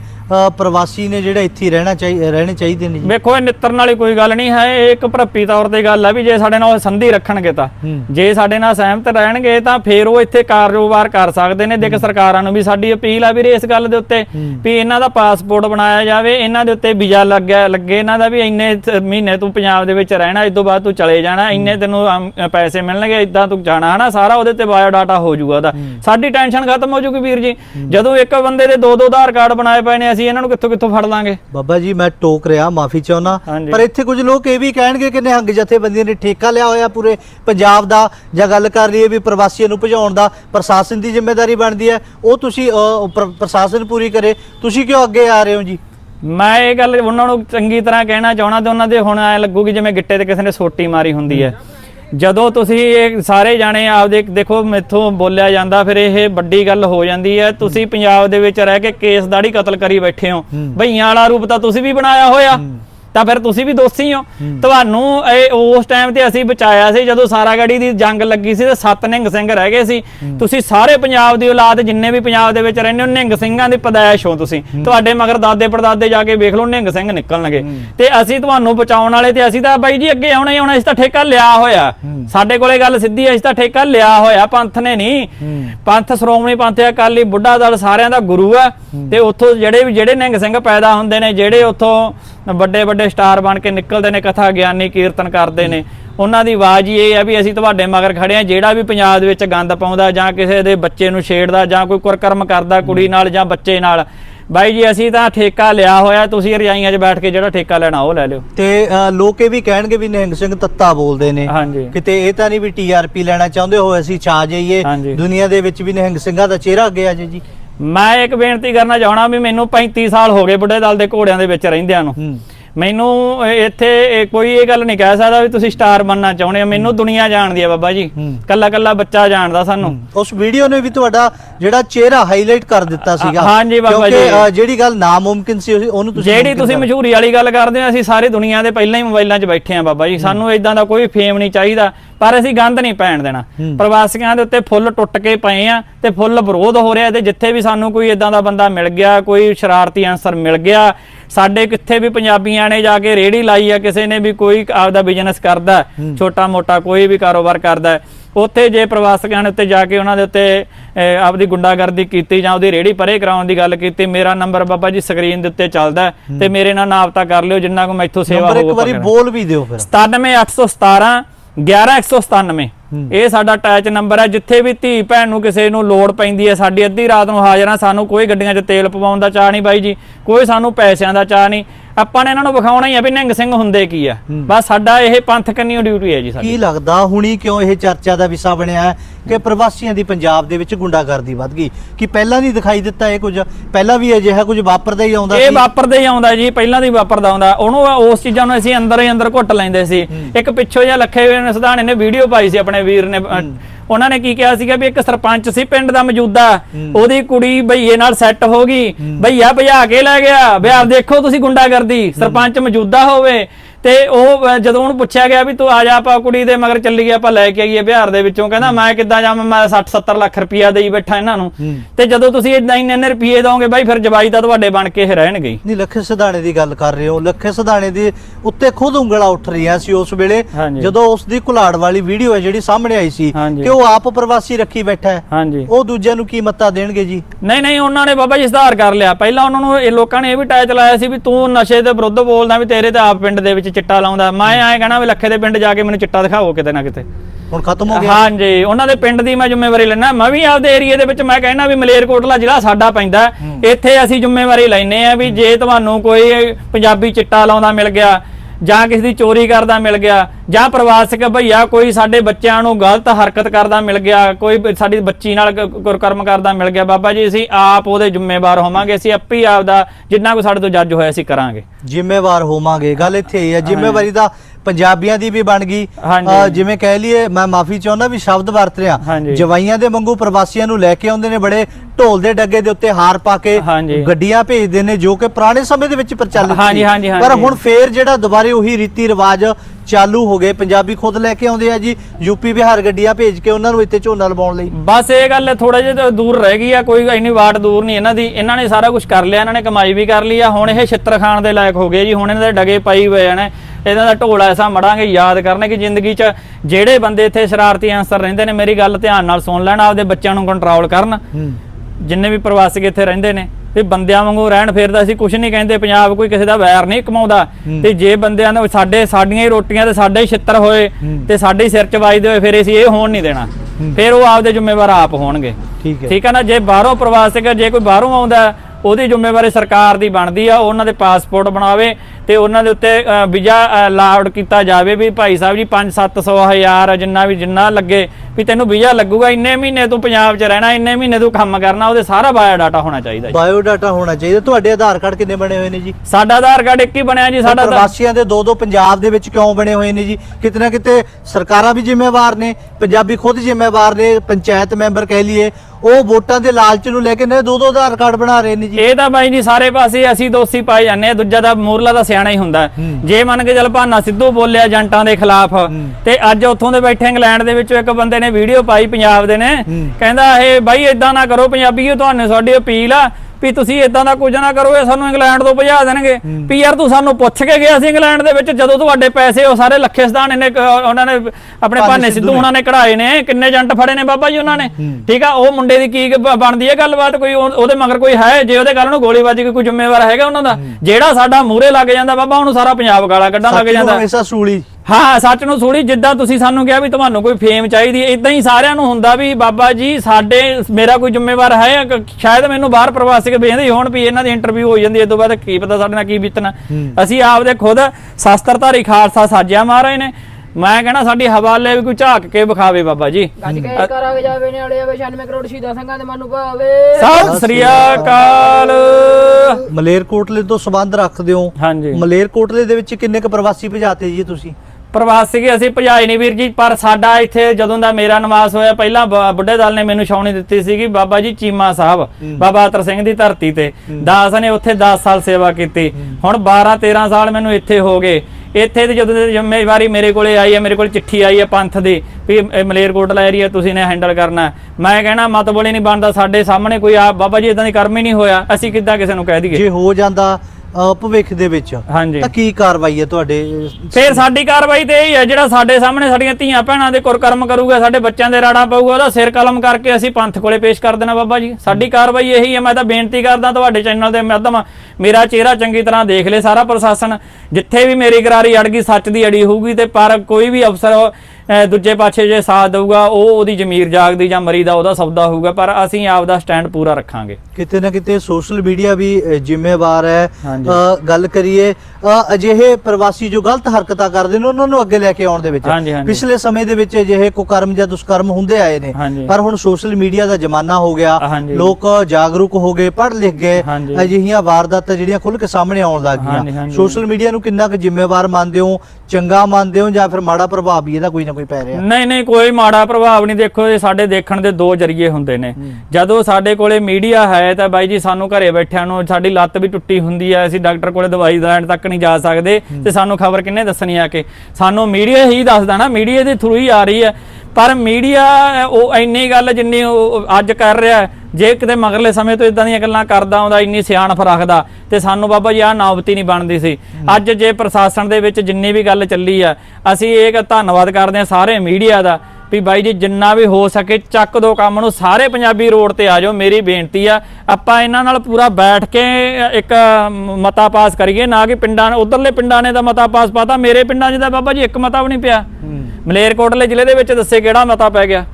ਪ੍ਰਵਾਸੀ ਨੇ ਜਿਹੜਾ ਇੱਥੇ ਰਹਿਣਾ ਚਾਹੀ ਰਹਿਣੇ ਚਾਹੀਦੇ ਨੇ ਜੀ। ਵੇਖੋ ਇਹ ਨਿੱਤਰਨ ਵਾਲੀ ਕੋਈ ਗੱਲ ਨਹੀਂ ਹੈ। ਇਹ ਇੱਕ ਭਰਪੀ ਤੌਰ ਤੇ ਗੱਲ ਹੈ ਵੀ ਜੇ ਸਾਡੇ ਨਾਲ ਉਹ ਸੰਧੀ ਰੱਖਣਗੇ ਤਾਂ। ਜੇ ਸਾਡੇ ਨਾਲ ਸਹਿਮਤ ਰਹਿਣਗੇ ਤਾਂ ਫੇਰ ਉਹ ਇੱਥੇ ਕਾਰੋਬਾਰ ਕਰ ਸਕਦੇ ਨੇ। ਦੇਖ ਸਰਕਾਰਾਂ ਨੂੰ ਵੀ ਸਾਡੀ ਅਪੀਲ ਆ ਵੀਰੇ ਇਸ ਗੱਲ ਦੇ ਉੱਤੇ ਵੀ ਇਹਨਾਂ ਦਾ ਪਾਸਪੋਰਟ ਬਣਾਇਆ ਜਾਵੇ। ਇਹਨਾਂ ਦੇ ਉੱਤੇ ਵੀਜ਼ਾ ਲੱਗਿਆ ਲੱਗੇ ਇਹਨਾਂ ਦਾ ਵੀ ਇੰਨੇ ਮਹੀਨੇ ਤੂੰ ਪੰਜਾਬ ਦੇ ਵਿੱਚ ਰਹਿਣਾ ਇਸ ਤੋਂ ਬਾਅਦ ਤੂੰ ਚਲੇ ਜਾਣਾ ਇੰਨੇ ਤੈਨੂੰ ਪੈਸੇ ਮਿਲਣਗੇ ਇਦਾਂ ਤੂੰ ਜਾਣਾ ਹਨਾ? ਸਾਰਾ ਉਹਦੇ ਤੇ ਬਾਇਓ ਡਾਟਾ ਹੋ ਜਾਊਗਾ ਉਹਦਾ। ਸਾਡੀ ਟੈਨਸ਼ਨ ਖਤਮ ਹੋ ਜੂਗੀ ਵੀਰ ਜੀ। ਜਦੋਂ ਇੱਕ ਬੰਦੇ ਦੇ ਦੋ ਦੋ ਆਧਾਰ ਕਾਰਡ ਬਣਾਏ ਪਏ ਨੇ ਅਸੀਂ ਇਹਨਾਂ ਨੂੰ ਕਿੱਥੋਂ ਕਿੱਥੋਂ ਫੜ ਲਾਂਗੇ? ਬਾਬਾ ਜੀ ਮੈਂ ਟੋਕ ਰਿਹਾ ਮਾਫੀ ਚਾਹੁੰਦਾ। ਹਾਂਜੀ। ਪਰ ਇੱਥੇ ਕੁਝ ਲੋਕ ਇਹ ਵੀ ਕਹਿਣਗੇ ਕਿ ਨਿਹੰਗ ਜਥੇਬੰਦੀਆਂ ਨੇ ਠੇਕਾ ਲਿਆ ਹੋਇਆ ਪੂਰੇ ਪੰਜਾਬ ਦਾ ਜਾਂ ਗੱਲ ਕਰ ਲਈਏ ਵੀ ਪ੍ਰਵਾਸੀਆਂ ਨੂੰ ਭਜਾਉਣ ਦਾ ਪ੍ਰਸ਼ਾਸਨ ਦੀ ਜ਼ਿੰਮੇਵਾਰੀ ਬਣਦੀ ਹੈ। ਉਹ ਤੁਸੀਂ ਅ, ਪ੍ਰ- ਪ੍ਰਸ਼ਾਸਨ ਪੂਰੀ ਕਰੇ। ਤੁਸੀਂ ਕਿਉਂ ਅੱਗੇ ਆ ਰਹੇ ਹੋ ਜੀ? ਮੈਂ ਇਹ ਗੱਲ ਉਹਨਾਂ ਨੂੰ ਚੰਗੀ ਤਰ੍ਹਾਂ ਕਹਿਣਾ ਚਾਹਣਾ ਤੇ ਉਹਨਾਂ ਦੇ ਹੁਣ ਐ ਲੱਗੂਗੀ ਜਿਵੇਂ ਗਿੱਟੇ ਤੇ ਕਿਸੇ ਨੇ ਸੋਟੀ ਮਾਰੀ ਹੁੰਦੀ ਹੈ। ਜਦੋਂ ਤੁਸੀਂ ਇਹ ਸਾਰੇ ਜਾਣੇ ਆਪਦੇ ਦੇਖੋ ਮੈਥੋਂ ਬੋਲਿਆ ਜਾਂਦਾ ਫਿਰ ਇਹ ਵੱਡੀ ਗੱਲ ਹੋ ਜਾਂਦੀ ਹੈ। ਤੁਸੀਂ ਪੰਜਾਬ ਦੇ ਵਿੱਚ ਰਹਿ ਕੇ ਕੇਸ ਦਾੜੀ ਕਤਲ ਕਰੀ ਬੈਠੇ ਹੋ। ਭਈਆਂ ਵਾਲਾ ਰੂਪ ਤਾਂ ਤੁਸੀਂ ਵੀ ਬਣਾਇਆ ਹੋਇਆ। ਤਾਂ ਫਿਰ ਤੁਸੀਂ ਵੀ ਦੋਸ਼ੀ ਹੋ ਤੁਹਾਨੂੰ ਇਹ ਉਸ ਟਾਈਮ ਤੇ ਅਸੀਂ ਬਚਾਇਆ ਸੀ ਜਦੋਂ ਸਾਰਾਗੜੀ ਦੀ ਜੰਗ ਲੱਗੀ ਸੀ ਤੇ ਸੱਤ ਨਿਹੰਗ ਸਿੰਘ ਰਹਿ ਗਏ ਸੀ। ਤੁਸੀਂ ਸਾਰੇ ਪੰਜਾਬ ਦੀ ਔਲਾਦ ਜਿੰਨੇ ਵੀ ਪੰਜਾਬ ਦੇ ਵਿੱਚ ਰਹਿੰਦੇ ਹੋ ਨਿਹੰਗ ਸਿੰਘਾਂ ਦੀ ਪਦਾਇਸ਼ ਹੋ ਤੁਸੀਂ। ਤੁਹਾਡੇ ਮਗਰ ਦਾਦੇ ਪੜਦਾਦੇ ਜਾ ਕੇ ਵੇਖ ਲਓ ਨਿਹੰਗ ਸਿੰਘ ਨਿਕਲਣਗੇ। ਤੇ ਅਸੀਂ ਤੁਹਾਨੂੰ ਬਚਾਉਣ ਵਾਲੇ ਤੇ ਅਸੀਂ ਤਾਂ ਬਾਈ ਜੀ ਅੱਗੇ ਆਉਣਾ ਹੀ ਆਉਣਾ ਅਸੀਂ ਤਾਂ ਠੇਕਾ ਲਿਆ ਹੋਇਆ। ਸਾਡੇ ਕੋਲੇ ਗੱਲ ਸਿੱਧੀ ਹੈ ਅਸੀਂ ਤਾਂ ਠੇਕਾ ਲਿਆ ਹੋਇਆ ਪੰਥ ਨੇ ਨਹੀਂ। ਪੰਥ ਸ਼੍ਰੋਮਣੀ ਪੰਥ ਅਕਾਲੀ ਬੁੱਢਾ ਦਲ ਸਾਰਿਆਂ ਦਾ ਗੁਰੂ ਆ ਤੇ ਉੱਥੋਂ ਜਿਹੜੇ ਵੀ ਜਿਹੜੇ ਨਿਹੰਗ ਸਿੰਘ ਪੈਦਾ ਹੁੰਦੇ ਨੇ ਜਿਹੜੇ ਉੱਥੋਂ ਵੱਡੇ ਵੱਡੇ ਸਟਾਰ ਬਣ ਕੇ ਨਿਕਲਦੇ ਨੇ ਕਥਾ ਗਿਆਨੀ ਕੀਰਤਨ ਕਰਦੇ ਨੇ। ਉਹਨਾਂ ਦੀ ਆਵਾਜ਼ ਹੀ ਇਹ ਆ ਵੀ ਅਸੀਂ ਤੁਹਾਡੇ ਮਗਰ ਖੜੇ ਆ ਜਿਹੜਾ ਵੀ ਪੰਜਾਬ ਦੇ ਵਿੱਚ ਗੰਦ ਪਾਉਂਦਾ ਜਾਂ ਕਿਸੇ ਦੇ ਬੱਚੇ ਨੂੰ ਛੇੜਦਾ ਜਾਂ ਕੋਈ ਕੁਰਕਰਮ ਕਰਦਾ ਕੁੜੀ ਨਾਲ ਜਾਂ ਬੱਚੇ ਨਾਲ ਬਾਈ ਜੀ ਅਸੀਂ ਤਾਂ ਠੇਕਾ ਲਿਆ ਹੋਇਆ ਤੁਸੀਂ ਰਜਾਈਆਂ 'ਚ ਬੈਠ ਕੇ ਜਿਹੜਾ ਠੇਕਾ ਲੈਣਾ ਉਹ ਲੈ ਲਿਓ। ਤੇ ਲੋਕ ਇਹ ਵੀ ਕਹਿਣਗੇ ਵੀ ਨਿਹੰਗ ਸਿੰਘ ਤੱਤਾ ਬੋਲਦੇ ਨੇ। ਕਿਤੇ ਇਹ ਤਾਂ ਨਹੀਂ ਵੀ ਟੀਆਰਪੀ ਲੈਣਾ ਚਾਹੁੰਦੇ ਹੋ ਅਸੀਂ ਛਾ ਜਾਈਏ। ਦੁਨੀਆ ਦੇ ਵਿੱਚ ਵੀ ਨਿਹੰਗ ਸਿੰਘਾਂ ਦਾ ਚਿਹਰਾ ਅੱਗੇ ਆ ਜੇ ਜੀ। ਮੈਂ ਇੱਕ ਬੇਨਤੀ ਕਰਨਾ ਚਾਹਣਾ ਵੀ ਮੈਨੂੰ 35 ਸਾਲ ਹੋ ਗਏ ਬੁੱਢੇ ਦਲ ਦੇ ਘੋੜਿਆਂ ਦੇ ਵਿੱਚ ਰਹਿੰਦਿਆਂ ਨੂੰ। ਮੈਨੂੰ ਇੱਥੇ ਕੋਈ ਇਹ ਗੱਲ ਨਹੀਂ ਕਹਿ ਸਕਦਾ ਵੀ ਤੁਸੀਂ ਸਟਾਰ ਬਣਨਾ ਚਾਹੁੰਦੇ ਹੋ। ਮੈਨੂੰ ਦੁਨੀਆ ਜਾਣਦੀ ਹੈ ਬਾਬਾ ਜੀ। ਕੱਲਾ ਕੱਲਾ ਬੱਚਾ ਜਾਣਦਾ ਸਾਨੂੰ। ਉਸ ਵੀਡੀਓ ਨੇ ਵੀ ਤੁਹਾਡਾ ਜਿਹੜਾ ਚਿਹਰਾ ਹਾਈਲਾਈਟ ਕਰ ਦਿੱਤਾ ਸੀਗਾ। ਹਾਂਜੀ ਬਾਬਾ ਕਿਉਂਕਿ ਜੀ। ਅ, ਜਿਹੜੀ ਗੱਲ ਨਾਮੁਮਕਿਨ ਸੀ ਉਹਨੂੰ- ਤੁਸੀਂ ਜਿਹੜੀ ਤੁਸੀਂ ਮਸ਼ਹੂਰੀ ਵਾਲੀ ਗੱਲ ਕਰਦੇ ਹੋ ਅਸੀਂ ਸਾਰੇ ਦੁਨੀਆ ਦੇ ਪਹਿਲਾਂ ਹੀ ਮੋਬਾਈਲਾਂ 'ਚ ਬੈਠੇ ਆ ਬਾਬਾ ਜੀ। ਸਾਨੂੰ ਇਦਾਂ ਦਾ ਕੋਈ ਫੇਮ ਨਹੀਂ ਚਾਹੀਦਾ। ਪਰ ਅਸੀਂ ਗੰਦ ਨਹੀਂ ਪੈਣ ਦੇਣਾ। ਪ੍ਰਵਾਸੀਆਂ ਦੇ ਉੱਤੇ ਫੁੱਲ ਟੁੱਟ ਕੇ ਪਏ ਆ ਤੇ ਫੁੱਲ ਵਿਰੋਧ ਹੋ ਰਿਹਾ ਤੇ ਜਿੱਥੇ ਵੀ ਸਾਨੂੰ ਕੋਈ ਇਦਾਂ ਦਾ ਬੰਦਾ ਮਿਲ ਗਿਆ ਕੋਈ ਸ਼ਰਾਰਤੀ ਅਨਸਰ ਮਿਲ ਗਿਆ ਸਾਡੇ ਕਿੱਥੇ ਵੀ ਪੰਜਾਬੀਆਂ ਨੇ ਜਾ ਕੇ ਰੇੜੀ ਲਾਈ ਆ ਕਿਸੇ ਨੇ ਵੀ ਕੋਈ ਆਪਦਾ ਬਿਜ਼ਨਸ ਕਰਦਾ ਛੋਟਾ ਮੋਟਾ ਕੋਈ ਵੀ ਕਾਰੋਬਾਰ ਕਰਦਾ ਹੈ, ਉੱਥੇ ਜੇ ਪ੍ਰਵਾਸੀਆਂ ਦੇ ਉੱਤੇ ਜਾ ਕੇ ਉਹਨਾਂ ਦੇ ਉੱਤੇ ਆਪਦੀ ਗੁੰਡਾਗਰਦੀ ਕੀਤੀ ਜਾਂ ਉਹਦੀ ਰੇੜੀ ਪਰੇ ਕਰਾਉਣ ਦੀ ਗੱਲ ਕੀਤੀ ਮੇਰਾ ਨੰਬਰ ਬਾਬਾ ਜੀ ਸਕਰੀਨ ਦੇ ਉੱਤੇ ਚੱਲਦਾ ਹੈ ਤੇ ਮੇਰੇ ਨਾਲ ਨਾਪਤਾ ਕਰ ਲਿਓ ਜਿੰਨਾ ਕੋ ਮੈਥੋਂ ਸੇਵਾ ਨੰਬਰ ਇੱਕ ਵਾਰੀ ਬੋਲ ਵੀ ਦਿਓ ਫਿਰ। 97817 11197 ਇਹ ਸਾਡਾ ਅਟੈਚ ਨੰਬਰ ਹੈ ਜਿੱਥੇ ਵੀ ਧੀ ਭੈਣ ਨੂੰ ਕਿਸੇ ਨੂੰ ਲੋੜ ਪੈਂਦੀ ਹੈ ਸਾਡੀ ਅੱਧੀ ਰਾਤ ਨੂੰ ਹਾਜ਼ਰ ਹਾਂ ਸਾਨੂੰ ਕੋਈ ਗੱਡੀਆਂ 'ਚ ਤੇਲ ਪਵਾਉਣ ਦਾ ਚਾਹ ਨਹੀਂ ਬਾਈ ਜੀ ਕੋਈ ਸਾਨੂੰ ਪੈਸਿਆਂ ਦਾ ਚਾਹ ਨਹੀਂ। ਆਪਾਂ ਨੇ ਇਹਨਾਂ ਨੂੰ ਵਿਖਾਉਣਾ ਹੀ ਆ ਵੀ ਨਿਹੰਗ ਸਿੰਘ ਹੁੰਦੇ ਕੀ ਆ। ਬਸ ਸਾਡਾ ਇਹ ਪੰਥ ਕੰਨੀ ਡਿਊਟੀ ਹੈ ਜੀ ਸਾਡੀ। ਕੀ ਲੱਗਦਾ ਹੁਣੀ ਕਿਉਂ ਇਹ ਚਰਚਾ ਦਾ ਵਿਸ਼ਾ ਬਣਿਆ ਹੈ? ਕਿ ਪ੍ਰਵਾਸੀਆਂ ਦੀ ਪੰਜਾਬ ਦੇ ਵਿੱਚ ਗੁੰਡਾਗਰਦੀ ਵੱਧ ਗਈ। ਕਿ ਪਹਿਲਾਂ ਨਹੀਂ ਦਿਖਾਈ ਦਿੱਤਾ ਇਹ ਕੁਝ? ਪਹਿਲਾਂ ਵੀ ਅਜਿਹਾ ਕੁਝ ਵਾਪਰਦਾ ਹੀ ਆਉਂਦਾ ਇਹ ਵਾਪਰਦਾ ਹੀ ਆਉਂਦਾ ਜੀ ਪਹਿਲਾਂ ਦੀ ਵਾਪਰਦਾ ਆਉਂਦਾ ਉਹਨੂੰ ਉਸ ਚੀਜ਼ਾਂ ਨੂੰ ਅਸੀਂ ਅੰਦਰ ਹੀ ਅੰਦਰ ਘੁੱਟ ਲੈਂਦੇ ਸੀ। ਇੱਕ ਪਿੱਛੋਂ ਜਿਹਾ ਲੱਖੇ ਹੋਏ ਨੇ ਸਧਾਣੇ ਨੇ ਵੀਡੀਓ ਪਾਈ ਸੀ ਆਪਣੇ ਵੀਰ ਨੇ। ਉਹਨਾਂ ਨੇ ਕੀ ਕਿਹਾ ਸੀਗਾ ਵੀ ਇੱਕ ਸਰਪੰਚ ਸੀ ਪਿੰਡ ਦਾ ਮੌਜੂਦਾ। ਉਹਦੀ ਕੁੜੀ ਭਈਏ ਨਾਲ ਸੈੱਟ ਹੋ ਗਈ। ਭਈਆ ਭਜਾ ਕੇ ਲੈ ਗਿਆ। ਵੀ ਆਪ ਦੇਖੋ ਤੁਸੀਂ ਗੁੰਡਾਗਰਦੀ। ਸਰਪੰਚ ਮੌਜੂਦਾ ਹੋਵੇ। ਤੇ ਉਹ ਜਦੋਂ ਉਹਨੂੰ ਪੁੱਛਿਆ ਗਿਆ ਵੀ ਤੂੰ ਆ ਜਾ ਆਪਾਂ ਕੁੜੀ ਦੇ ਮਗਰ ਚੱਲੀਏ ਆਪਾਂ ਲੈ ਕੇ ਆਈਏ ਬਿਹਾਰ ਦੇ ਵਿੱਚੋਂ ਕਹਿੰਦਾ ਮੈਂ ਕਿੱਦਾਂ ਜਾਵਾਂ ਮੈਂ 60 70 ਲੱਖ ਰੁਪਇਆ ਦੇਈ ਬੈਠਾ ਇਹਨਾਂ ਨੂੰ। ਤੇ ਜਦੋਂ ਤੁਸੀਂ ਇਦਾਂ ਇੰਨੇ ਇੰਨੇ ਰੁਪਏ ਦੋਗੇ ਬਾਈ ਫਿਰ ਜਵਾਈ ਤਾਂ ਤੁਹਾਡੇ ਬਣ ਕੇ ਇਹ ਰਹਿਣਗੇ ਹੀ। ਨਹੀਂ ਲੱਖੇ ਸਿਧਾਣੇ ਦੀ ਗੱਲ ਕਰ ਰਹੇ ਹੋ। ਲੱਖੇ ਸਿਧਾਣੇ ਦੀ ਉੱਤੇ ਖੁਦ ਉਂਗਲਾਂ ਉੱਠ ਰਹੀਆਂ ਸੀ ਉਸ ਵੇਲੇ। ਜਦੋਂ ਉਸ ਦੀ ਕੁਲਾੜ ਵਾਲੀ ਵੀਡੀਓ ਹੈ ਜਿਹੜੀ ਸਾਹਮਣੇ ਆਈ ਸੀ। ਕਿ ਉਹ ਆਪ ਪ੍ਰਵਾਸੀ ਰੱਖੀ ਬੈਠਾ ਹੈ। ਉਹ ਦੂਜਿਆਂ ਨੂੰ ਕੀ ਮੱਤਾ ਦੇਣਗੇ ਜੀ? ਨਹੀਂ ਨਹੀਂ ਉਹਨਾਂ ਨੇ ਬਾਬਾ ਜੀ ਸੁਧਾਰ ਕਰ ਲਿਆ। ਪਹਿਲਾਂ ਉਹਨਾਂ ਨੂੰ ਇਹ ਲੋਕਾਂ ਨੇ ਇਹ ਵੀ ਟੈਚ ਲਾਇਆ ਸੀ ਵੀ ਤੂੰ ਨਸ਼ੇ ਦੇ ਵਿਰੁੱਧ ਬੋਲਦਾ ਵੀ ਤੇਰੇ ਤੇ ਆਪ ਪਿੰਡ ਦੇ ਵਿੱਚ ਚਿੱਟਾ ਲਾਉਂਦਾ। ਮੈਂ ਐਂ ਕਹਿਣਾ ਵੀ ਲੱਖੇ ਦੇ ਪਿੰਡ ਜਾ ਕੇ ਮੈਨੂੰ ਚਿੱਟਾ ਦਿਖਾਓ ਕਿਤੇ ਨਾ ਕਿਤੇ। ਹੁਣ ਖਤਮ ਹੋ ਗਿਆ? ਹਾਂਜੀ ਉਹਨਾਂ ਦੇ ਪਿੰਡ ਦੀ ਮੈਂ ਜ਼ਿੰਮੇਵਾਰੀ ਲੈਣਾ ਮੈਂ ਵੀ ਆਪਦੇ ਏਰੀਆ ਦੇ ਵਿੱਚ ਮੈਂ ਕਹਿਣਾ ਵੀ ਮਲੇਰਕੋਟਲਾ ਜ਼ਿਲ੍ਹਾ ਸਾਡਾ ਪੈਂਦਾ। ਇੱਥੇ ਅਸੀਂ ਜ਼ਿੰਮੇਵਾਰੀ ਲੈਨੇ ਆ ਵੀ ਜੇ ਤੁਹਾਨੂੰ ਕੋਈ ਪੰਜਾਬੀ ਚਿੱਟਾ ਲਾਉਂਦਾ ਮਿਲ ਗਿਆ ਜਾਂ ਕਿਸੇ ਦੀ ਚੋਰੀ ਕਰਦਾ ਮਿਲ ਗਿਆ ਜਾਂ ਪ੍ਰਵਾਸਕ ਭਈਆ ਕੋਈ ਸਾਡੇ ਬੱਚਿਆਂ ਨੂੰ ਗਲਤ ਹਰਕਤ ਕਰਦਾ ਮਿਲ ਗਿਆ ਕੋਈ ਸਾਡੀ ਬੱਚੀ ਨਾਲ ਕ- ਕੁਰਕਰਮ ਕਰਦਾ ਮਿਲ ਗਿਆ ਬਾਬਾ ਜੀ ਅਸੀਂ ਆਪ ਉਹਦੇ ਜ਼ਿੰਮੇਵਾਰ ਹੋਵਾਂਗੇ ਅਸੀਂ ਆਪੇ ਹੀ ਆਪਦਾ ਜਿੰਨਾ ਕੋ ਸਾਡੇ ਤੋਂ ਜੱਜ ਹੋਇਆ ਅਸੀਂ ਕਰਾਂਗੇ ਜ਼ਿੰਮੇਵਾਰ ਹੋਵਾਂਗੇ ਗੱਲ ਇੱਥੇ ਹੀ ਹੈ ਜ਼ਿੰਮੇਵਾਰੀ ਤਾਂ ਪੰਜਾਬੀਆਂ ਦੀ ਵੀ ਬਣ ਗਈ ਜਿਵੇਂ ਕਹਿ ਲਈਏ ਮੈਂ ਮਾਫੀ ਚਾਹੁੰਦਾ ਵੀ ਸ਼ਬਦ ਵਰਤ ਰਿਹਾ। ਜਵਾਈਆਂ ਦੇ ਵਾਂਗੂ ਪ੍ਰਵਾਸੀਆਂ ਨੂੰ ਲੈ ਕੇ ਆਉਂਦੇ ਨੇ ਬੜੇ ਢੋਲ ਦੇ ਡੱਗੇ ਦੇ ਉੱਤੇ ਹਾਰ ਪਾ ਕੇ। ਗੱਡੀਆਂ ਭੇਜਦੇ ਨੇ ਜੋ ਕਿ ਪੁਰਾਣੇ ਸਮੇਂ ਦੇ ਵਿੱਚ ਪ੍ਰਚਲਿਤ ਸੀ ਪਰ। ਹੁਣ ਫੇਰ ਜਿਹੜਾ ਦੁਬਾਰੇ ਉਹੀ ਰੀਤੀ ਰਿਵਾਜ ਚਾਲੂ ਹੋ ਗਏ। ਪੰਜਾਬੀ ਖੁਦ ਲੈ ਕੇ ਆਉਂਦੇ ਆ ਜੀ। ਯੂਪੀ ਬਿਹਾਰ ਗੱਡੀਆਂ ਭੇਜ ਕੇ ਉਹਨਾਂ ਨੂੰ ਇੱਥੇ ਝੋਨਾ ਲਵਾਉਣ ਲਈ। ਬਸ ਇਹ ਗੱਲ ਥੋੜਾ ਜਿਹਾ ਦੂਰ ਰਹਿ ਗਈ ਆ ਕੋਈ ਇੰਨੀ ਵਾਟ ਦੂਰ ਨਹੀਂ ਇਹਨਾਂ ਦੀ। ਇਹਨਾਂ ਨੇ ਸਾਰਾ ਕੁਝ ਕਰ ਲਿਆ ਇਹਨਾਂ ਨੇ ਕਮਾਈ ਵੀ ਕਰ ਲਈ ਆ। ਹੁਣ ਇਹ ਛਿੱਤਰ ਖਾਣ ਦੇ ਲਾਇਕ ਹੋ ਗਏ ਜੀ। ਹੁਣ ਇਹਨਾਂ ਦੇ ਡਗੇ ਪਾਈ ਹੋਏ ਨੇ। ਇਹਨਾਂ ਦਾ ਢੋਲ ਐਸਾ ਮੜਾਂਗੇ ਯਾਦ ਕਰਨੇ ਕਿ ਜ਼ਿੰਦਗੀ 'ਚ ਜਿਹੜੇ ਬੰਦੇ ਇੱਥੇ ਸ਼ਰਾਰਤੀ ਅਨਸਰ ਰਹਿੰਦੇ ਨੇ ਮੇਰੀ ਗੱਲ ਧਿਆਨ ਨਾਲ ਸੁਣ ਲੈਣ ਆਪਦੇ ਬੱਚਿਆਂ ਨੂੰ ਕੰਟਰੋਲ ਕਰਨ। ਜਿੰਨੇ ਵੀ ਪ੍ਰਵਾਸੀ ਇੱਥੇ ਰਹਿੰਦੇ ਨੇ ਤੇ ਬੰਦਿਆਂ ਵਾਂਗੂ ਰਹਿਣ ਫਿਰ ਤਾਂ ਅਸੀਂ ਕੁਝ ਨਹੀਂ ਕਹਿੰਦੇ ਪੰਜਾਬ ਕੋਈ ਕਿਸੇ ਦਾ ਵੈਰ ਨਹੀਂ ਕਮਾਉਂਦਾ। ਤੇ ਜੇ ਬੰਦਿਆਂ ਨੂੰ ਸਾਡੇ ਸਾਡੀਆਂ ਹੀ ਰੋਟੀਆਂ ਤੇ ਸਾਡੇ ਹੀ ਛਿੱਤਰ ਹੋਏ ਤੇ ਸਾਡੇ ਹੀ ਸਿਰ 'ਚ ਵੱਜਦੇ ਹੋਏ ਫਿਰ ਅਸੀਂ ਇਹ ਹੋਣ ਨਹੀਂ ਦੇਣਾ। ਫਿਰ ਉਹ ਆਪਦੇ ਜ਼ਿੰਮੇਵਾਰ ਆਪ ਹੋਣਗੇ। ਠੀਕ ਹੈ। ਠੀਕ ਹੈ ਨਾ? ਜੇ ਬਾਹਰੋਂ ਪ੍ਰਵਾਸੀ ਜੇ ਕੋਈ ਬਾਹਰੋਂ ਆਉਂਦਾ ਉਹਦੀ ਜ਼ਿੰਮੇਵਾਰੀ ਸਰਕਾਰ ਦੀ ਬਣਦੀ ਆ ਉਹਨਾਂ ਦੇ ਪਾਸਪੋਰਟ ਬਣਾਵੇ ਤੇ ਉਹਨਾਂ ਦੇ ਉੱਤੇ ਵੀਜ਼ਾ ਅਲਾਉਡ ਕੀਤਾ ਜਾਵੇ ਵੀ ਭਾਈ ਸਾਹਿਬ ਜੀ 5 700 ਹਜ਼ਾਰ ਜਿੰਨਾ ਵੀ ਜਿੰਨਾ ਲੱਗੇ ਵੀ ਤੈਨੂੰ ਵੀਜ਼ਾ ਲੱਗੂਗਾ ਇੰਨੇ ਮਹੀਨੇ ਤੂੰ ਪੰਜਾਬ 'ਚ ਰਹਿਣਾ ਇੰਨੇ ਮਹੀਨੇ ਤੂੰ ਕੰਮ ਕਰਨਾ ਉਹਦੇ ਸਾਰਾ ਬਾਇਓ ਡਾਟਾ ਹੋਣਾ ਚਾਹੀਦਾ ਜੀ। ਬਾਇਓ ਡਾਟਾ ਹੋਣਾ ਚਾਹੀਦਾ। ਤੁਹਾਡੇ ਆਧਾਰ ਕਾਰਡ ਕਿੰਨੇ ਬਣੇ ਹੋਏ ਨੇ ਜੀ? ਸਾਡਾ ਆਧਾਰ ਕਾਰਡ ਇੱਕ ਹੀ ਬਣਿਆ ਜੀ ਸਾਡਾ ਤਾਂ- ਪ੍ਰਵਾਸੀਆਂ ਦੇ ਦੋ ਦੋ ਪੰਜਾਬ ਦੇ ਵਿੱਚ ਕਿਉਂ ਬਣੇ ਹੋਏ ਨੇ ਜੀ? ਕਿਤੇ ਨਾ ਕਿਤੇ ਸਰਕਾਰਾਂ ਵੀ ਜ਼ਿੰਮੇਵਾਰ ਨੇ ਪੰਜਾਬੀ ਖੁਦ ਜ਼ਿੰਮੇਵਾਰ ਨੇ ਪੰਚਾਇਤ ਮੈਂਬਰ ਕਹਿ ਲਈਏ ਉਹ ਵੋਟਾਂ ਦੇ ਲਾਲਚ ਨੂੰ ਲੈ ਕੇ ਨੇ ਦੋ ਦੋ ਆਧਾਰ ਕਾਰਡ ਬਣਾ ਰਹੇ ਨੇ ਜੀ। ਇਹ ਤਾਂ ਬਾਈ ਜੀ ਸਾਰੇ ਪਾਸੇ ਅਸੀਂ ਦੋਸ਼ੀ ਪਾਏ ਜਾਂਦੇ ਆ ਦੂਜਾ ਤਾਂ ਮੂਰਲਾ ਦਾ ਸਿਆਣਾ ਹੀ ਹੁੰਦਾ। ਜੇ ਮੰਨ ਕੇ ਚੱਲ ਭਾਨਾ ਸਿੱਧੂ ਬੋਲਿਆ ਏਜੰਟਾਂ ਦੇ ਖਿਲਾਫ ਤੇ ਅੱਜ ਉੱਥੋਂ ਦੇ ਬੈਠੇ ਇੰਗਲੈਂਡ ਦੇ ਵਿੱਚੋਂ ਇੱਕ ਬੰਦੇ ਨੇ ਵੀਡੀਓ ਪਾਈ ਪੰਜਾਬ ਦੇ ਨੇ ਕਹਿੰਦਾ ਇਹ ਬਾਈ ਇਦਾਂ ਨਾ ਕਰੋ ਪੰਜਾਬੀਓ ਤੁਹਾਨੂੰ ਸਾਡੀ ਅਪੀਲ ਆ ਵੀ ਤੁਸੀਂ ਇਦਾਂ ਦਾ ਕੁਝ ਨਾ ਕਰੋ ਇਹ ਸਾਨੂੰ ਇੰਗਲੈਂਡ ਤੋਂ ਭਜਾ ਦੇਣਗੇ। ਵੀ ਯਾਰ ਤੂੰ ਸਾਨੂੰ ਪੁੱਛ ਕੇ ਗਿਆ ਸੀ ਇੰਗਲੈਂਡ ਦੇ ਵਿੱਚ ਜਦੋਂ ਤੁਹਾਡੇ ਪੈਸੇ ਉਹ ਸਾਰੇ ਲੱਖੇਸਤਾਨ ਇਹਨੇ ਉਹਨਾਂ ਨੇ ਆਪਣੇ ਭਾਨੇ ਸਿੱਧੂ ਉਹਨਾਂ ਨੇ। ਕਢਾਏ ਨੇ ਕਿੰਨੇ ਏਜੰਟ ਫੜੇ ਨੇ ਬਾਬਾ ਜੀ ਉਹਨਾਂ ਨੇ? ਠੀਕ ਆ ਉਹ ਮੁੰਡੇ ਦੀ ਕੀ ਬਣਦੀ ਹੈ ਗੱਲਬਾਤ? ਕੋਈ ਉਹ- ਉਹਦੇ ਮਗਰ ਕੋਈ ਹੈ? ਜੇ ਉਹਦੇ ਨੂੰ ਗੋਲੀ ਵੱਜ ਕੇ ਕੋਈ ਜ਼ਿੰਮੇਵਾਰ ਹੈਗਾ ਉਹਨਾਂ ਦਾ? ਜਿਹੜਾ ਸਾਡਾ ਮੂਹਰੇ ਲੱਗ ਜਾਂਦਾ ਬਾਬਾ ਉਹਨੂੰ ਸਾਰਾ ਪੰਜਾਬ ਗਾਲਾਂ ਕੱਢਣ ਲੱਗ ਨੂੰ ਜਾਂਦਾ। ਹਮੇਸ਼ਾ ਸੂਲੀ। ਹਾਂ ਸੱਚ ਨੂੰ ਥੋੜੀ ਜਿੱਦਾਂ ਤੁਸੀਂ ਸਾਨੂੰ ਕਿਹਾ ਵੀ ਤੁਹਾਨੂੰ ਕੋਈ ਫੇਮ ਚਾਹੀਦੀ ਹੈ ਇਦਾਂ ਹੀ ਸਾਰਿਆਂ ਨੂੰ ਹੁੰਦਾ ਵੀ ਬਾਬਾ ਜੀ ਸਾਡੇ ਮੇਰਾ ਕੋਈ ਜ਼ਿੰਮੇਵਾਰ ਹੈ ਕ- ਸ਼ਾਇਦ ਮੈਨੂੰ ਬਾਹਰ ਪ੍ਰਵਾਸੀ ਭੇਜਦੇ ਹੋਣ ਵੀ ਇਹਨਾਂ ਦੀ ਇੰਟਰਵਿਊ ਹੋ ਜਾਂਦੀ ਹੈ ਇਸ ਤੋਂ ਬਾਅਦ ਕੀ ਪਤਾ ਸਾਡੇ ਨਾਲ ਕੀ ਬੀਤਣਾ। ਅਸੀਂ ਆਪਦੇ ਖੁਦ ਸ਼ਸਤਰਧਾਰੀ ਖਾਲਸਾ ਸਾਜਿਆ ਮਹਾਰਾਜ ਨੇ। ਮੈਂ ਕਹਿਣਾ ਸਾਡੀ ਹਵਾਲੇ ਵੀ ਕੋਈ ਝਾਕ ਕੇ ਵਿਖਾਵੇ ਬਾਬਾ ਜੀ। ਗੱਜ ਕੇ ਕਰਾਂਗੇ ਜਾਵੇ ਨੇ ਵਾਲੇ 96 ਕਰੋੜ ਸ਼ਹੀਦਾਂ ਸਿੰਘਾਂ ਦੇ ਮਨ ਨੂੰ ਭਾਵੇ। ਸਤਿ ਸ੍ਰੀ ਅਕਾਲ। ਮਲੇਰਕੋਟਲੇ ਤੋਂ ਸੰਬੰਧ ਰੱਖਦੇ ਹੋ। ਹਾਂਜੀ। ਮਲੇਰਕੋਟਲੇ ਦੇ ਵਿੱਚ ਕਿੰਨੇ ਕ ਪ੍ਰਵਾਸੀ ਭਜਾਤੇ ਜੀ ਤੁਸੀਂ? ਪ੍ਰਵਾਸ ਸੀਗੇ ਅਸੀਂ ਭਜਾਏ ਨਹੀਂ ਵੀਰ ਜੀ ਪਰ ਸਾਡਾ ਇੱਥੇ ਜਦੋਂ ਦਾ ਮੇਰਾ ਨਿਵਾਸ ਹੋਇਆ ਪਹਿਲਾਂ ਬੁੱਢੇ ਦਲ ਨੇ ਮੈਨੂੰ ਛਾਉਣੀ ਦਿੱਤੀ ਸੀਗੀ ਬਾਬਾ ਜੀ ਚੀਮਾ ਸਾਹਿਬ ਬਾਬਾ ਅਤਰ ਸਿੰਘ ਦੀ ਧਰਤੀ ਤੇ। ਦਾਸ ਨੇ ਉੱਥੇ 10 ਸਾਲ ਸੇਵਾ ਕੀਤੀ। ਹੁਣ 12 13 ਸਾਲ ਮੈਨੂੰ ਇੱਥੇ ਹੋ ਗਏ। ਇੱਥੇ ਤੇ ਜਦੋਂ ਦੀ ਜ਼ਿੰਮੇਵਾਰੀ ਮੇਰੇ ਕੋਲੇ ਆਈ ਹੈ ਮੇਰੇ ਕੋਲ ਚਿੱਠੀ ਆਈ ਹੈ ਪੰਥ ਦੀ ਵੀ ਮਲੇਰਕੋਟਲਾ ਏਰੀਆ ਤੁਸੀਂ ਨੇ ਹੈਂਡਲ ਕਰਨਾ। ਮੈਂ ਕਹਿਣਾ ਮਤ ਬੋਲੇ ਨਹੀਂ ਬਣਦਾ ਸਾਡੇ ਸਾਹਮਣੇ ਕੋਈ ਆ ਬਾਬਾ ਜੀ ਇਦਾਂ ਦੀ ਕਰਮ ਹੀ ਨਹੀਂ ਹੋਇਆ ਅਸੀਂ ਕਿੱਦਾਂ ਕਿਸੇ ਨੂੰ ਕਹਿ ਦਈਏ? ਜੇ ਹੋ ਜਾਂਦਾ ਭਵਿੱਖ ਦੇ ਵਿੱਚ। ਹਾਂਜੀ। ਤਾਂ ਕੀ ਕਾਰਵਾਈ ਹੈ ਤੁਹਾਡੇ? ਫੇਰ ਸਾਡੀ ਕਾਰਵਾਈ ਤੇ ਇਹ ਹੀ ਹੈ ਜਿਹੜਾ ਸਾਡੇ ਸਾਹਮਣੇ ਸਾਡੀਆਂ ਧੀਆਂ ਭੈਣਾਂ ਦੇ ਕੁਰਕਰਮ ਕਰੂਗਾ ਸਾਡੇ ਬੱਚਿਆਂ ਦੇ ਰਾੜਾ ਪਊਗਾ ਉਹਦਾ ਸਿਰ ਕਲਮ ਕਰਕੇ ਅਸੀਂ ਪੰਥ ਕੋਲੇ ਪੇਸ਼ ਕਰ ਦੇਣਾ ਬਾਬਾ ਜੀ। ਸਾਡੀ ਕਾਰਵਾਈ ਇਹੀ ਹੈ ਮੈਂ ਤਾਂ ਬੇਨਤੀ ਕਰਦਾ ਤੁਹਾਡੇ ਚੈਨਲ ਦੇ ਮਾਧਿਅਮ ਮੇਰਾ ਚਿਹਰਾ ਚੰਗੀ ਤਰ੍ਹਾਂ ਦੇਖ ਲੈ ਸਾਰਾ ਪ੍ਰਸ਼ਾਸਨ। ਜਿੱਥੇ ਵੀ ਮੇਰੀ ਕਰਾਰੀ ਅੜ ਗਈ ਸੱਚ ਦੀ ਅੜੀ ਹੋਊਗੀ ਤੇ ਪਰ ਕੋਈ ਵੀ ਅਫਸਰ ਦੂਜੇ ਪਾਸੇ ਜੇ ਸਾਥ ਦਊਗਾ ਉਹ ਉਹਦੀ ਜ਼ਮੀਰ ਜਾਗਦੀ ਜਾਂ ਮਰੀ ਦਾ ਉਹਦਾ ਸੌਦਾ ਹੋਊਗਾ ਪਰ ਅਸੀਂ ਆਪ ਦਾ ਸਟੈਂਡ ਪੂਰਾ ਰੱਖਾਂਗੇ ਕਿਤੇ ਨਾ ਕਿਤੇ ਸੋਸ਼ਲ ਮੀਡੀਆ ਵੀ ਜ਼ਿੰਮੇਵਾਰ ਹੈ ਗੱਲ ਕਰੀਏ ਅਜਿਹੇ ਪ੍ਰਵਾਸੀ ਜੋ ਗਲਤ ਹਰਕਤਾਂ ਕਰਦੇ ਨੇ ਉਹਨਾਂ ਨੂੰ ਅੱਗੇ ਲੈ ਕੇ ਆਉਣ ਦੇ ਵਿੱਚ। ਪਿਛਲੇ ਸਮੇਂ ਦੇ ਵਿੱਚ ਅਜਿਹੇ ਕੁਕਰਮ ਜਾਂ ਦੁਸ਼ਕਰਮ ਹੁੰਦੇ ਆਏ ਨੇ। ਪਰ ਹੁਣ ਸੋਸ਼ਲ ਮੀਡੀਆ ਦਾ ਜ਼ਮਾਨਾ ਹੋ ਗਿਆ। ਲੋਕ ਜਾਗਰੂਕ ਹੋ ਗਏ ਪੜ੍ਹ ਲਿਖ ਗਏ। ਅਜਿਹੀਆਂ ਵਾਰਦਾਤਾਂ ਜਿਹੜੀਆਂ ਖੁੱਲ ਕੇ ਸਾਹਮਣੇ ਆਉਣ ਲੱਗ ਗਈਆਂ। ਸੋਸ਼ਲ ਮੀਡੀਆ ਨੂੰ ਕਿੰਨਾ ਕੁ ਜ਼ਿੰਮੇਵਾਰ ਮੰਨਦੇ ਹੋ ਚੰਗਾ ਮੰਨਦੇ ਹੋ ਜਾਂ ਫਿਰ ਮਾੜਾ ਪ੍ਰਭਾਵ ਵੀ ਇਹਦਾ ਕੋਈ ਨਾ ਕੋਈ ਪੈ ਰਿਹਾ? ਨਹੀਂ ਨਹੀਂ ਕੋਈ ਮਾੜਾ ਪ੍ਰਭਾਵ ਨਹੀਂ। ਦੇਖੋ ਇਹ ਸਾਡੇ ਦੇਖਣ ਦੇ ਦੋ ਜਰੀਏ ਹੁੰਦੇ ਨੇ। ਜਦੋਂ ਸਾਡੇ ਕੋਲੇ ਮੀਡੀਆ ਹੈ ਤਾਂ ਬਾਈ ਜੀ ਸਾਨੂੰ ਘਰੇ ਬੈਠਿਆਂ ਨੂੰ ਸਾਡੀ ਲੱਤ ਵੀ ਟੁੱਟੀ ਹੁੰਦੀ ਹੈ। ਅਸੀਂ ਡਾਕਟਰ ਕੋਲੇ ਦਵਾਈ ਲੈਣ ਤੱਕ ਨਹੀਂ ਜਾ ਸਕਦੇ ਤੇ ਸਾਨੂੰ ਖਬਰ ਕਿੰਨੇ ਦੱਸਣੀ ਆ ਕਿ? ਸਾਨੂੰ ਮੀਡੀਆ ਹੀ ਦੱਸਦਾ ਨਾ। ਮੀਡੀਆ ਦੇ ਥਰੂ ਹੀ ਆ ਰਹੀ ਹੈ। ਪਰ ਮੀਡੀਆ ਉਹ ਇੰਨੀ ਗੱਲ ਜਿੰਨੀ ਉਹ ਅੱਜ ਕਰ ਰਿਹਾ ਜੇ ਕਿਤੇ ਮਗਰਲੇ ਸਮੇਂ ਤੋਂ ਇਦਾਂ ਦੀਆਂ ਗੱਲਾਂ ਕਰਦਾ ਹੁੰਦਾ ਇੰਨੀ ਸਿਆਣਪ ਰੱਖਦਾ ਤੇ ਸਾਨੂੰ ਬਾਬਾ ਜੀ ਆ ਨੌਬਤੀ ਨਹੀਂ ਬਣਦੀ ਸੀ। ਅੱਜ ਜੇ ਪ੍ਰਸ਼ਾਸਨ ਦੇ ਵਿੱਚ ਜਿੰਨੀ ਵੀ ਗੱਲ ਚੱਲੀ ਆ ਅਸੀਂ ਇਹ ਧੰਨਵਾਦ ਕਰਦੇ ਹਾਂ ਸਾਰੇ ਮੀਡੀਆ ਦਾ ਵੀ ਬਾਈ ਜੀ ਜਿੰਨਾ ਵੀ ਹੋ ਸਕੇ ਚੱਕ ਦੋ ਕੰਮ ਨੂੰ ਸਾਰੇ ਪੰਜਾਬੀ ਰੋਡ ਤੇ ਆ ਜਾਓ ਮੇਰੀ ਬੇਨਤੀ ਆ ਆਪਾਂ ਇਹਨਾਂ ਨਾਲ ਪੂਰਾ ਬੈਠ ਕੇ ਇੱਕ ਮਤਾ ਪਾਸ ਕਰੀਏ ਨਾ ਕਿ ਪਿੰਡਾਂ ਉਧਰਲੇ ਪਿੰਡਾਂ ਨੇ ਤਾਂ ਮਤਾ ਪਾਸ ਪਾਤਾ ਮੇਰੇ ਪਿੰਡਾਂ 'ਚ ਤਾਂ ਬਾਬਾ ਜੀ ਇੱਕ ਮਤਾ ਵੀ ਨਹੀਂ ਪਿਆ। ਮਲੇਰਕੋਟਲੇ ਜ਼ਿਲ੍ਹੇ ਦੇ ਵਿੱਚ ਦੱਸੇ ਕਿਹੜਾ ਮਤਾ ਪੈ ਗਿਆ।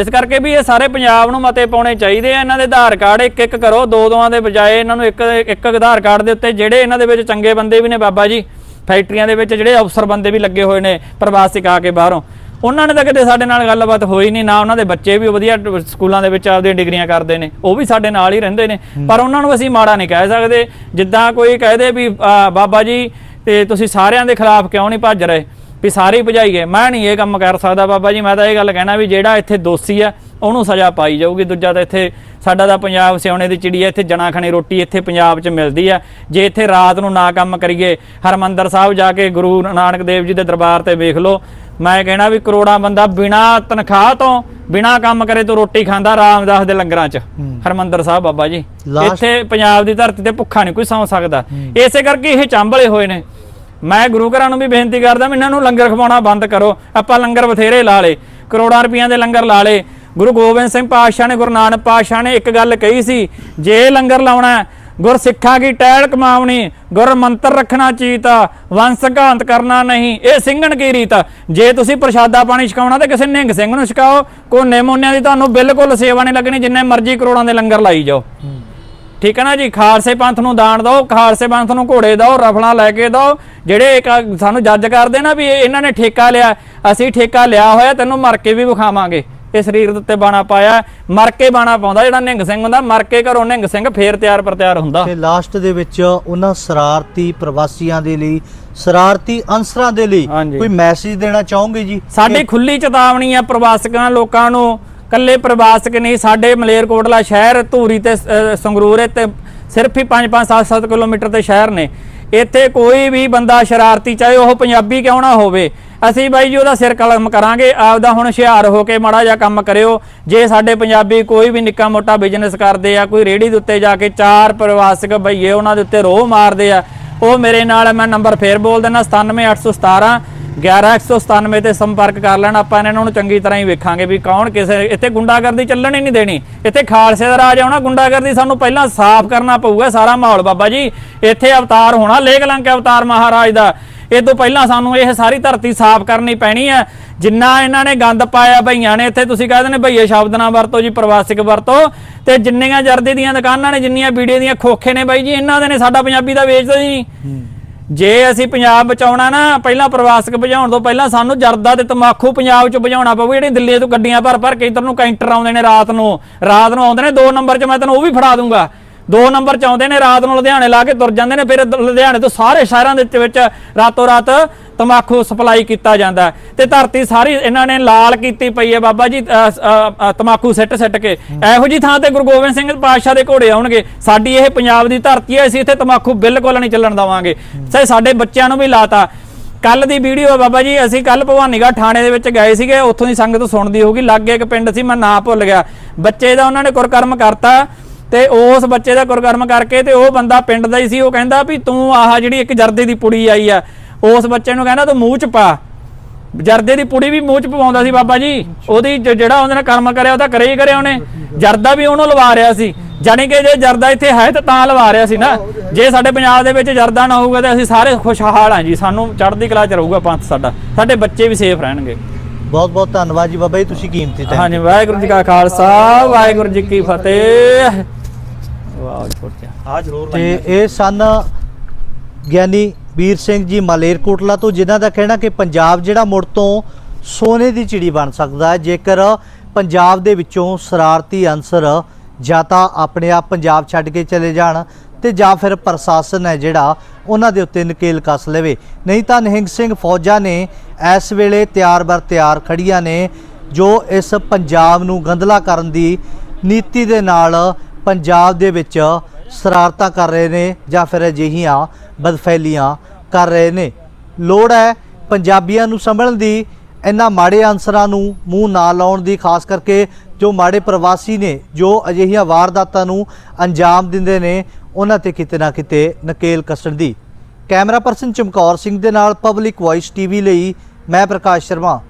ਇਸ ਕਰਕੇ ਵੀ ਇਹ ਸਾਰੇ ਪੰਜਾਬ ਨੂੰ ਮਤੇ ਪਾਉਣੇ ਚਾਹੀਦੇ ਆ। ਇਹਨਾਂ ਦੇ ਆਧਾਰ ਕਾਰਡ ਇੱਕ ਇੱਕ ਕਰੋ। ਦੋ ਦੋਆਂ ਦੇ ਬਜਾਏ ਇਹਨਾਂ ਨੂੰ ਇੱਕ ਇੱਕ ਆਧਾਰ ਕਾਰਡ ਦੇ ਉੱਤੇ ਜਿਹੜੇ ਇਹਨਾਂ ਦੇ ਵਿੱਚ ਚੰਗੇ ਬੰਦੇ ਵੀ ਨੇ ਬਾਬਾ ਜੀ ਫੈਕਟਰੀਆਂ ਦੇ ਵਿੱਚ ਜਿਹੜੇ ਅਫਸਰ ਬੰਦੇ ਵੀ ਲੱਗੇ ਹੋਏ ਨੇ ਪ੍ਰਵਾਸਿਕ ਆ ਕੇ ਬਾਹਰੋਂ। ਉਹਨਾਂ ਨੇ ਤਾਂ ਕਦੇ ਸਾਡੇ ਨਾਲ ਗੱਲਬਾਤ ਹੋਈ ਨਹੀਂ ਨਾ ਉਹਨਾਂ ਦੇ ਬੱਚੇ ਵੀ ਵਧੀਆ ਸਕੂਲਾਂ ਦੇ ਵਿੱਚ ਆਪਦੀਆਂ ਡਿਗਰੀਆਂ ਕਰਦੇ ਨੇ। ਉਹ ਵੀ ਸਾਡੇ ਨਾਲ ਹੀ ਰਹਿੰਦੇ ਨੇ। ਪਰ ਉਹਨਾਂ ਨੂੰ ਅਸੀਂ ਮਾੜਾ ਨਹੀਂ ਕਹਿ ਸਕਦੇ। ਜਿੱਦਾਂ ਕੋਈ ਕਹਦੇ ਵੀ ਬਾਬਾ ਜੀ ਤੇ ਤੁਸੀਂ ਸਾਰਿਆਂ ਦੇ ਖਿਲਾਫ ਕਿਉਂ ਨਹੀਂ ਭੱਜ ਰਹੇ? ਵੀ ਸਾਰੇ ਹੀ ਭਜਾਈਏ ਮੈਂ ਨਹੀਂ ਇਹ ਕੰਮ ਕਰ ਸਕਦਾ ਬਾਬਾ ਜੀ ਮੈਂ ਤਾਂ ਇਹ ਗੱਲ ਕਹਿਣਾ ਵੀ ਜਿਹੜਾ ਇੱਥੇ ਦੋਸ਼ੀ ਆ ਉਹਨੂੰ ਸਜ਼ਾ ਪਾਈ ਜਾਊਗੀ। ਦੂਜਾ ਤਾਂ ਇੱਥੇ ਸਾਡਾ ਤਾਂ ਪੰਜਾਬ ਸਿਉਣੇ ਦੀ ਚਿੜੀ ਆ ਇੱਥੇ ਜਣਾ ਖਣੀ ਰੋਟੀ ਇੱਥੇ ਪੰਜਾਬ 'ਚ ਮਿਲਦੀ ਆ। ਜੇ ਇੱਥੇ ਰਾਤ ਨੂੰ ਨਾ ਕੰਮ ਕਰੀਏ ਹਰਮੰਦਰ ਸਾਹਿਬ ਜਾ ਕੇ ਗੁਰੂ ਨਾਨਕ ਦੇਵ ਜੀ ਦੇ ਦਰਬਾਰ ਤੇ ਵੇਖ ਲਓ। ਮੈਂ ਕਹਿਣਾ ਵੀ ਕਰੋੜਾਂ ਬੰਦਾ ਬਿਨਾ ਤਨਖਾਹ ਤੋਂ ਬਿਨਾ ਕੰਮ ਕਰੇ ਤੋਂ ਰੋਟੀ ਖਾਂਦਾ ਰਾਮਦਾਸ ਦੇ ਲੰਗਰਾਂ 'ਚ। ਹਰਮੰਦਰ ਸਾਹਿਬ ਬਾਬਾ ਜੀ। ਇੱਥੇ ਪੰਜਾਬ ਦੀ ਧਰਤੀ ਤੇ ਭੁੱਖਾ ਨਹੀਂ ਕੋਈ ਸੌਂ ਸਕਦਾ। ਇਸੇ ਕਰਕੇ ਇਹ ਚਾਂਬਲੇ ਹੋਏ ਨੇ। ਮੈਂ ਗੁਰੂ ਘਰਾਂ ਨੂੰ ਵੀ ਬੇਨਤੀ ਕਰਦਾ, ਵੀ ਇਹਨਾਂ ਨੂੰ ਲੰਗਰ ਖਵਾਉਣਾ ਬੰਦ ਕਰੋ। ਆਪਾਂ ਲੰਗਰ ਬਥੇਰੇ ਲਾ ਲੇ ਕਰੋੜਾਂ ਰੁਪਈਆਂ ਦੇ ਲੰਗਰ ਲਾ ਲੇ ਗੁਰੂ ਗੋਬਿੰਦ ਸਿੰਘ ਪਾਤਸ਼ਾਹ ਨੇ, ਗੁਰੂ ਨਾਨਕ ਪਾਤਸ਼ਾਹ ਨੇ ਇੱਕ ਗੱਲ ਕਹੀ ਸੀ, ਜੇ ਲੰਗਰ ਲਾਉਣਾ ਗੁਰ ਸਿੱਖਾਂ ਕੀ ਟਹਿਲ ਕਮਾਉਣੀ ਗੁਰ ਮੰਤਰ ਰੱਖਣਾ ਚੀਤਾ, ਵੰਸ ਘਾਂਤ ਕਰਨਾ ਨਹੀਂ, ਇਹ ਸਿੰਘਣ ਕੀ ਰੀਤ ਜੇ ਤੁਸੀਂ ਪ੍ਰਸ਼ਾਦਾ ਪਾਣੀ ਛਕਾਉਣਾ ਤੇ ਕਿਸੇ ਨਿਹੰਗ ਸਿੰਘ ਨੂੰ ਛਕਾਓ ਕੋਨੇ ਮੋਨਿਆਂ ਦੀ ਤੁਹਾਨੂੰ ਬਿਲਕੁਲ ਸੇਵਾ ਨਹੀਂ ਲੱਗਣੀ, ਜਿੰਨੇ ਮਰਜ਼ੀ ਕਰੋੜਾਂ ਦੇ ਲੰਗਰ ਲਾਈ ਜਾਓ। ਠੀਕ ਹੈ ਨਾ ਜੀ? ਖਾਲਸੇ ਪੰਥ ਨੂੰ ਦਾਨ ਦਿਓ ਖਾਲਸੇ ਪੰਥ ਨੂੰ ਘੋੜੇ ਦਿਓ ਰਫਲਾਂ ਲੈ ਕੇ ਦਿਓ। ਜਿਹੜੇ ਸਾਨੂੰ ਜੱਜ ਕਰਦੇ ਨਾ ਵੀ ਇਹ- ਇਹਨਾਂ ਨੇ ਠੇਕਾ ਲਿਆ ਅਸੀਂ ਠੇਕਾ ਲਿਆ ਹੋਇਆ ਤੈਨੂੰ ਮਰ ਕੇ ਵੀ ਵਿਖਾਵਾਂਗੇ। ਇਹ ਸਰੀਰ ਦੇ ਉੱਤੇ ਬਾਣਾ ਪਾਇਆ ਮਰ ਕੇ ਬਾਣਾ ਪਾਉਂਦਾ ਜਿਹੜਾ ਨਿਹੰਗ ਸਿੰਘ ਹੁੰਦਾ ਮਰ ਕੇ ਘਰੋਂ ਨਿਹੰਗ ਸਿੰਘ ਫੇਰ ਤਿਆਰ ਪਰ ਤਿਆਰ ਹੁੰਦਾ। ਤੇ ਲਾਸਟ ਦੇ ਵਿੱਚ ਉਹਨਾਂ ਸ਼ਰਾਰਤੀ ਪ੍ਰਵਾਸੀਆਂ ਦੇ ਲਈ ਸ਼ਰਾਰਤੀ ਅਨਸਰਾਂ ਦੇ ਲਈ। ਕੋਈ ਮੈਸੇਜ ਦੇਣਾ ਚਾਹੋਗੇ ਜੀ? ਸਾਡੀ ਖੁੱਲੀ ਚੇਤਾਵਨੀ ਆ ਪ੍ਰਵਾਸਕਾਂ ਲੋਕਾਂ ਨੂੰ ਕੱਲੇ ਪ੍ਰਵਾਸਕ ਨਹੀਂ ਸਾਡੇ ਮਲੇਰਕੋਟਲਾ ਸ਼ਹਿਰ ਧੂਰੀ ਤੇ ਅ, ਸੰਗਰੂਰ ਇਹ ਤੇ ਸਿਰਫ ਹੀ 5-5 7-7 ਕਿਲੋਮੀਟਰ ਤੇ ਸ਼ਹਿਰ ਨੇ। ਇੱਥੇ ਕੋਈ ਵੀ ਬੰਦਾ ਸ਼ਰਾਰਤੀ ਚਾਹੇ ਉਹ ਪੰਜਾਬੀ ਕਿਉਂ ਨਾ ਹੋਵੇ ਅਸੀਂ ਬਾਈ ਜੀ ਉਹਦਾ ਸਿਰ ਕਲਮ ਕਰਾਂਗੇ ਆਪਦਾ ਹੁਣ ਹੁਸ਼ਿਆਰ ਹੋ ਕੇ ਮਾੜਾ ਜਿਹਾ ਕੰਮ ਕਰਿਓ। ਜੇ ਸਾਡੇ ਪੰਜਾਬੀ ਕੋਈ ਵੀ ਨਿੱਕਾ ਮੋਟਾ ਬਿਜ਼ਨਸ ਕਰਦੇ ਆ ਕੋਈ ਰੇੜੀ ਦੇ ਉੱਤੇ ਜਾ ਕੇ ਚਾਰ ਪ੍ਰਵਾਸਕ ਬਈਏ ਉਹਨਾਂ ਦੇ ਉੱਤੇ ਰੋਹ ਮਾਰਦੇ ਆ ਉਹ ਮੇਰੇ ਨਾਲ ਮੈਂ ਨੰਬਰ ਫੇਰ ਬੋਲ ਦਿੰਦਾ 97817 11197 ਤੇ ਸੰਪਰਕ ਕਰ ਲੈਣ, ਆਪਾਂ ਇਹਨਾਂ ਨੂੰ ਚੰਗੀ ਤਰ੍ਹਾਂ ਹੀ ਵੇਖਾਂਗੇ ਵੀ ਕੌਣ ਕਿਸੇ, ਇੱਥੇ ਗੁੰਡਾਗਰਦੀ ਚੱਲਣ ਹੀ ਨਹੀਂ ਦੇਣੀ। ਇੱਥੇ ਖਾਲਸੇ ਦਾ ਰਾਜ ਆਉਣਾ, ਗੁੰਡਾਗਰਦੀ ਸਾਨੂੰ ਪਹਿਲਾਂ ਸਾਫ਼ ਕਰਨਾ ਪਊਗਾ ਸਾਰਾ ਮਾਹੌਲ। ਬਾਬਾ ਜੀ, ਇੱਥੇ ਅਵਤਾਰ ਹੋਣਾ, ਲੇਖ ਲੰਕ ਅਵਤਾਰ ਮਹਾਰਾਜ ਦਾ। ਇਹ ਤੋਂ ਪਹਿਲਾਂ ਸਾਨੂੰ ਇਹ ਸਾਰੀ ਧਰਤੀ ਸਾਫ਼ ਕਰਨੀ ਪੈਣੀ ਹੈ। ਜਿੰਨਾ ਇਹਨਾਂ ਨੇ ਗੰਦ ਪਾਇਆ ਭਈਆਂ ਨੇ ਇੱਥੇ ਤੁਸੀਂ ਕਹਿੰਦੇ ਨੇ ਭਈਏ ਸ਼ਬਦ ਨਾ ਵਰਤੋ ਜੀ, ਪ੍ਰਵਾਸਿਕ ਵਰਤੋ। ਤੇ ਜਿੰਨੀਆਂ ਜਰਦੇ ਦੀਆਂ ਦੁਕਾਨਾਂ ਨੇ, ਜਿੰਨੀਆਂ ਵੀਡੀਓ ਦੀਆਂ ਖੋਖੇ ਨੇ ਬਾਈ ਜੀ, ਇਹਨਾਂ ਦੇ ਨੇ ਸਾਡਾ ਪੰਜਾਬੀ ਦਾ ਵੇਚਦਾ ਜੀ ਜੇ ਅਸੀਂ ਪੰਜਾਬ ਬਚਾਉਣਾ ਨਾ, ਪਹਿਲਾਂ ਪ੍ਰਵਾਸਕ ਭਜਾਉਣ ਤੋਂ ਪਹਿਲਾਂ ਸਾਨੂੰ ਜਰਦਾ ਤੇ ਤਮਾਖੂ ਪੰਜਾਬ ਚ ਭਜਾਉਣਾ ਪਊ ਜਿਹੜੀਆਂ ਦਿੱਲੀ ਤੋਂ ਗੱਡੀਆਂ ਭਰ ਭਰ ਕੇ ਇੱਧਰ ਨੂੰ ਕੈਂਟਰ ਆਉਂਦੇ ਨੇ ਰਾਤ ਨੂੰ ਰਾਤ ਨੂੰ ਆਉਂਦੇ ਨੇ, ਦੋ ਨੰਬਰ 'ਚ ਮੈਂ ਤੈਨੂੰ ਉਹ ਵੀ ਫੜਾ ਦੂੰਗਾ। ਦੋ ਨੰਬਰ 'ਚ ਆਉਂਦੇ ਨੇ ਰਾਤ ਨੂੰ ਲੁਧਿਆਣੇ ਲਾ ਕੇ ਤੁਰ ਜਾਂਦੇ ਨੇ ਫਿਰ ਲੁਧਿਆਣੇ ਤੋਂ ਸਾਰੇ ਸ਼ਹਿਰਾਂ ਦੇ ਵਿੱਚ- ਰਾਤੋਂ ਰਾਤ ਤਮਾਕੂ ਸਪਲਾਈ ਕੀਤਾ ਜਾਂਦਾ ਹੈ। ਤੇ ਧਰਤੀ ਸਾਰੀ ਇਹਨਾਂ ਨੇ ਲਾਲ ਕੀਤੀ ਪਈ ਹੈ ਬਾਬਾ ਜੀ ਅ, ਤਮਾਕੂ ਸਿੱਟ ਸਿੱਟ ਕੇ। ਇਹੋ ਜੀ ਥਾਂ ਤੇ ਗੁਰੂ ਗੋਬਿੰਦ ਸਿੰਘ ਪਾਤਸ਼ਾਹ ਦੇ ਘੋੜੇ ਆਉਣਗੇ ਸਾਡੀ ਇਹ ਪੰਜਾਬ ਦੀ ਧਰਤੀ ਹੈ ਅਸੀਂ ਇੱਥੇ ਤਮਾਕੂ ਬਿਲਕੁਲ ਨਹੀਂ ਚੱਲਣ ਦਵਾਂਗੇ। ਸੇ ਸਾਡੇ ਬੱਚਿਆਂ ਨੂੰ ਵੀ ਲਾਤਾ। ਕੱਲ ਦੀ ਵੀਡੀਓ ਹੈ ਬਾਬਾ ਜੀ ਅਸੀਂ ਕੱਲ ਭਵਾਨੀਗੜ੍ਹ ਥਾਣੇ ਦੇ ਵਿੱਚ ਗਏ ਸੀਗੇ ਉੱਥੋਂ ਦੀ ਸੰਗਤ ਸੁਣਦੀ ਹੋਊਗੀ ਲਾਗੇ ਇੱਕ ਪਿੰਡ ਸੀ ਮੈਂ ਨਾਂ ਭੁੱਲ ਗਿਆ। ਬੱਚੇ ਦਾ ਉਹਨਾਂ ਨੇ ਕੁਰਕਰਮ ਕਰਤਾ। ਤੇ ਉਸ ਬੱਚੇ ਦਾ ਕੁਰਕਰਮ ਕਰਕੇ ਤੇ ਉਹ ਬੰਦਾ ਪਿੰਡ ਦਾ ਹੀ ਸੀ ਉਹ ਕਹਿੰਦਾ ਵੀ ਤੂੰ ਆਹ ਜਿਹੜੀ ਇੱਕ ਜਰਦੇ ਦੀ ਪੁੜੀ ਆਈ ਆ ਉਸ ਬੱਚੇ ਨੂੰ ਕਹਿੰਦਾ ਤੂੰ ਮੂੰਹ ਚ ਪਾ। ਜਰਦੇ ਦੀ ਪੁੜੀ ਵੀ ਮੂੰਹ ਚ ਪਵਾਉਂਦਾ ਸੀ ਬਾਬਾ ਜੀ। ਉਹਦੀ ਜਿਹੜਾ ਉਹਨੇ ਕਰਮ ਕਰਿਆ ਉਹ ਤਾਂ ਕਰੇ ਹੀ ਕਰਿਆ ਉਹਨੇ। ਜਰਦਾ ਵੀ ਉਹਨੂੰ ਲਵਾ ਰਿਹਾ ਸੀ। ਜਾਣੀ ਕਿ ਜੇ ਜਰਦਾ ਇੱਥੇ ਹੈ ਤਾਂ ਤਾਂ ਲਵਾ ਰਿਹਾ ਸੀ ਨਾ। ਜੇ ਸਾਡੇ ਪੰਜਾਬ ਦੇ ਵਿੱਚ ਜਰਦਾ ਨਾ ਹੋਊਗਾ ਤਾਂ ਅਸੀਂ ਸਾਰੇ ਖੁਸ਼ਹਾਲ ਹਾਂ ਜੀ। ਸਾਨੂੰ ਚੜ੍ਹਦੀ ਕਲਾ ਚ ਰਹੂਗਾ ਪੰਥ ਸਾਡਾ। ਸਾਡੇ ਬੱਚੇ ਵੀ ਸੇਫ ਰਹਿਣਗੇ। ਬਹੁਤ ਬਹੁਤ ਧੰਨਵਾਦ ਜੀ ਬਾਬਾ ਜੀ ਤੁਸੀਂ ਕੀਮਤੀ ਟਾਈਮ ਹਾਂਜੀ ਵਾਹਿਗੁਰੂ ਜੀ ਕਾ ਖਾਲਸਾ ਵਾਹਿਗੁਰੂ ਜੀ ਕੀ ਫਤਿਹ। ਆ ਜ਼ਰੂਰ ਤੇ ਇਹ ਸਨ ਗਿਆਨੀ ਵੀਰ ਸਿੰਘ ਜੀ ਮਾਲੇਰਕੋਟਲਾ ਤੋਂ ਜਿਨ੍ਹਾਂ ਦਾ ਕਹਿਣਾ ਕਿ ਪੰਜਾਬ ਜਿਹੜਾ ਮੁੜ ਤੋਂ ਸੋਨੇ ਦੀ ਚਿੜੀ ਬਣ ਸਕਦਾ ਹੈ। ਜੇਕਰ ਪੰਜਾਬ ਦੇ ਵਿੱਚੋਂ ਸ਼ਰਾਰਤੀ ਅਨਸਰ ਜਾਂ ਤਾਂ ਆਪਣੇ ਆਪ ਪੰਜਾਬ ਛੱਡ ਕੇ ਚਲੇ ਜਾਣ ਤੇ ਜਾਂ ਫਿਰ ਪ੍ਰਸ਼ਾਸਨ ਹੈ ਜਿਹੜਾ ਉਹਨਾਂ ਦੇ ਉੱਤੇ ਨਕੇਲ ਕੱਸ ਲਵੇ। ਨਹੀਂ ਤਾਂ ਨਿਹੰਗ ਸਿੰਘ ਫੌਜਾਂ ਨੇ ਇਸ ਵੇਲੇ ਤਿਆਰ ਬਰ ਤਿਆਰ ਖੜੀਆਂ ਨੇ ਜੋ ਇਸ ਪੰਜਾਬ ਨੂੰ ਗੰਦਲਾ ਕਰਨ ਦੀ ਨੀਤੀ ਦੇ ਨਾਲ ਪੰਜਾਬ ਦੇ ਵਿੱਚ ਸ਼ਰਾਰਤਾਂ ਕਰ ਰਹੇ ਨੇ ਜਾਂ ਫਿਰ ਅਜਿਹੀਆਂ ਬਦਫੈਲੀਆਂ ਕਰ ਰਹੇ ਨੇ। ਲੋੜ ਹੈ ਪੰਜਾਬੀਆਂ ਨੂੰ ਸੰਭਲਣ ਦੀ, ਇਹਨਾਂ ਮਾੜੇ ਅਨਸਰਾਂ ਨੂੰ ਮੂੰਹ ਨਾ ਲਾਉਣ ਦੀ, ਖਾਸ ਕਰਕੇ ਜੋ ਮਾੜੇ ਪ੍ਰਵਾਸੀ ਨੇ, ਜੋ ਅਜਿਹੀਆਂ ਵਾਰਦਾਤਾਂ ਨੂੰ ਅੰਜਾਮ ਦਿੰਦੇ ਨੇ, ਉਹਨਾਂ ਤੇ ਕਿਤੇ ਨਾ ਕਿਤੇ ਨਕੇਲ ਕੱਸਣ ਦੀ। ਕੈਮਰਾ ਪਰਸਨ ਚਮਕੌਰ ਸਿੰਘ ਦੇ ਨਾਲ ਪਬਲਿਕ ਵੌਇਸ ਟੀਵੀ ਲਈ ਮੈਂ ਪ੍ਰਕਾਸ਼ ਸ਼ਰਮਾ।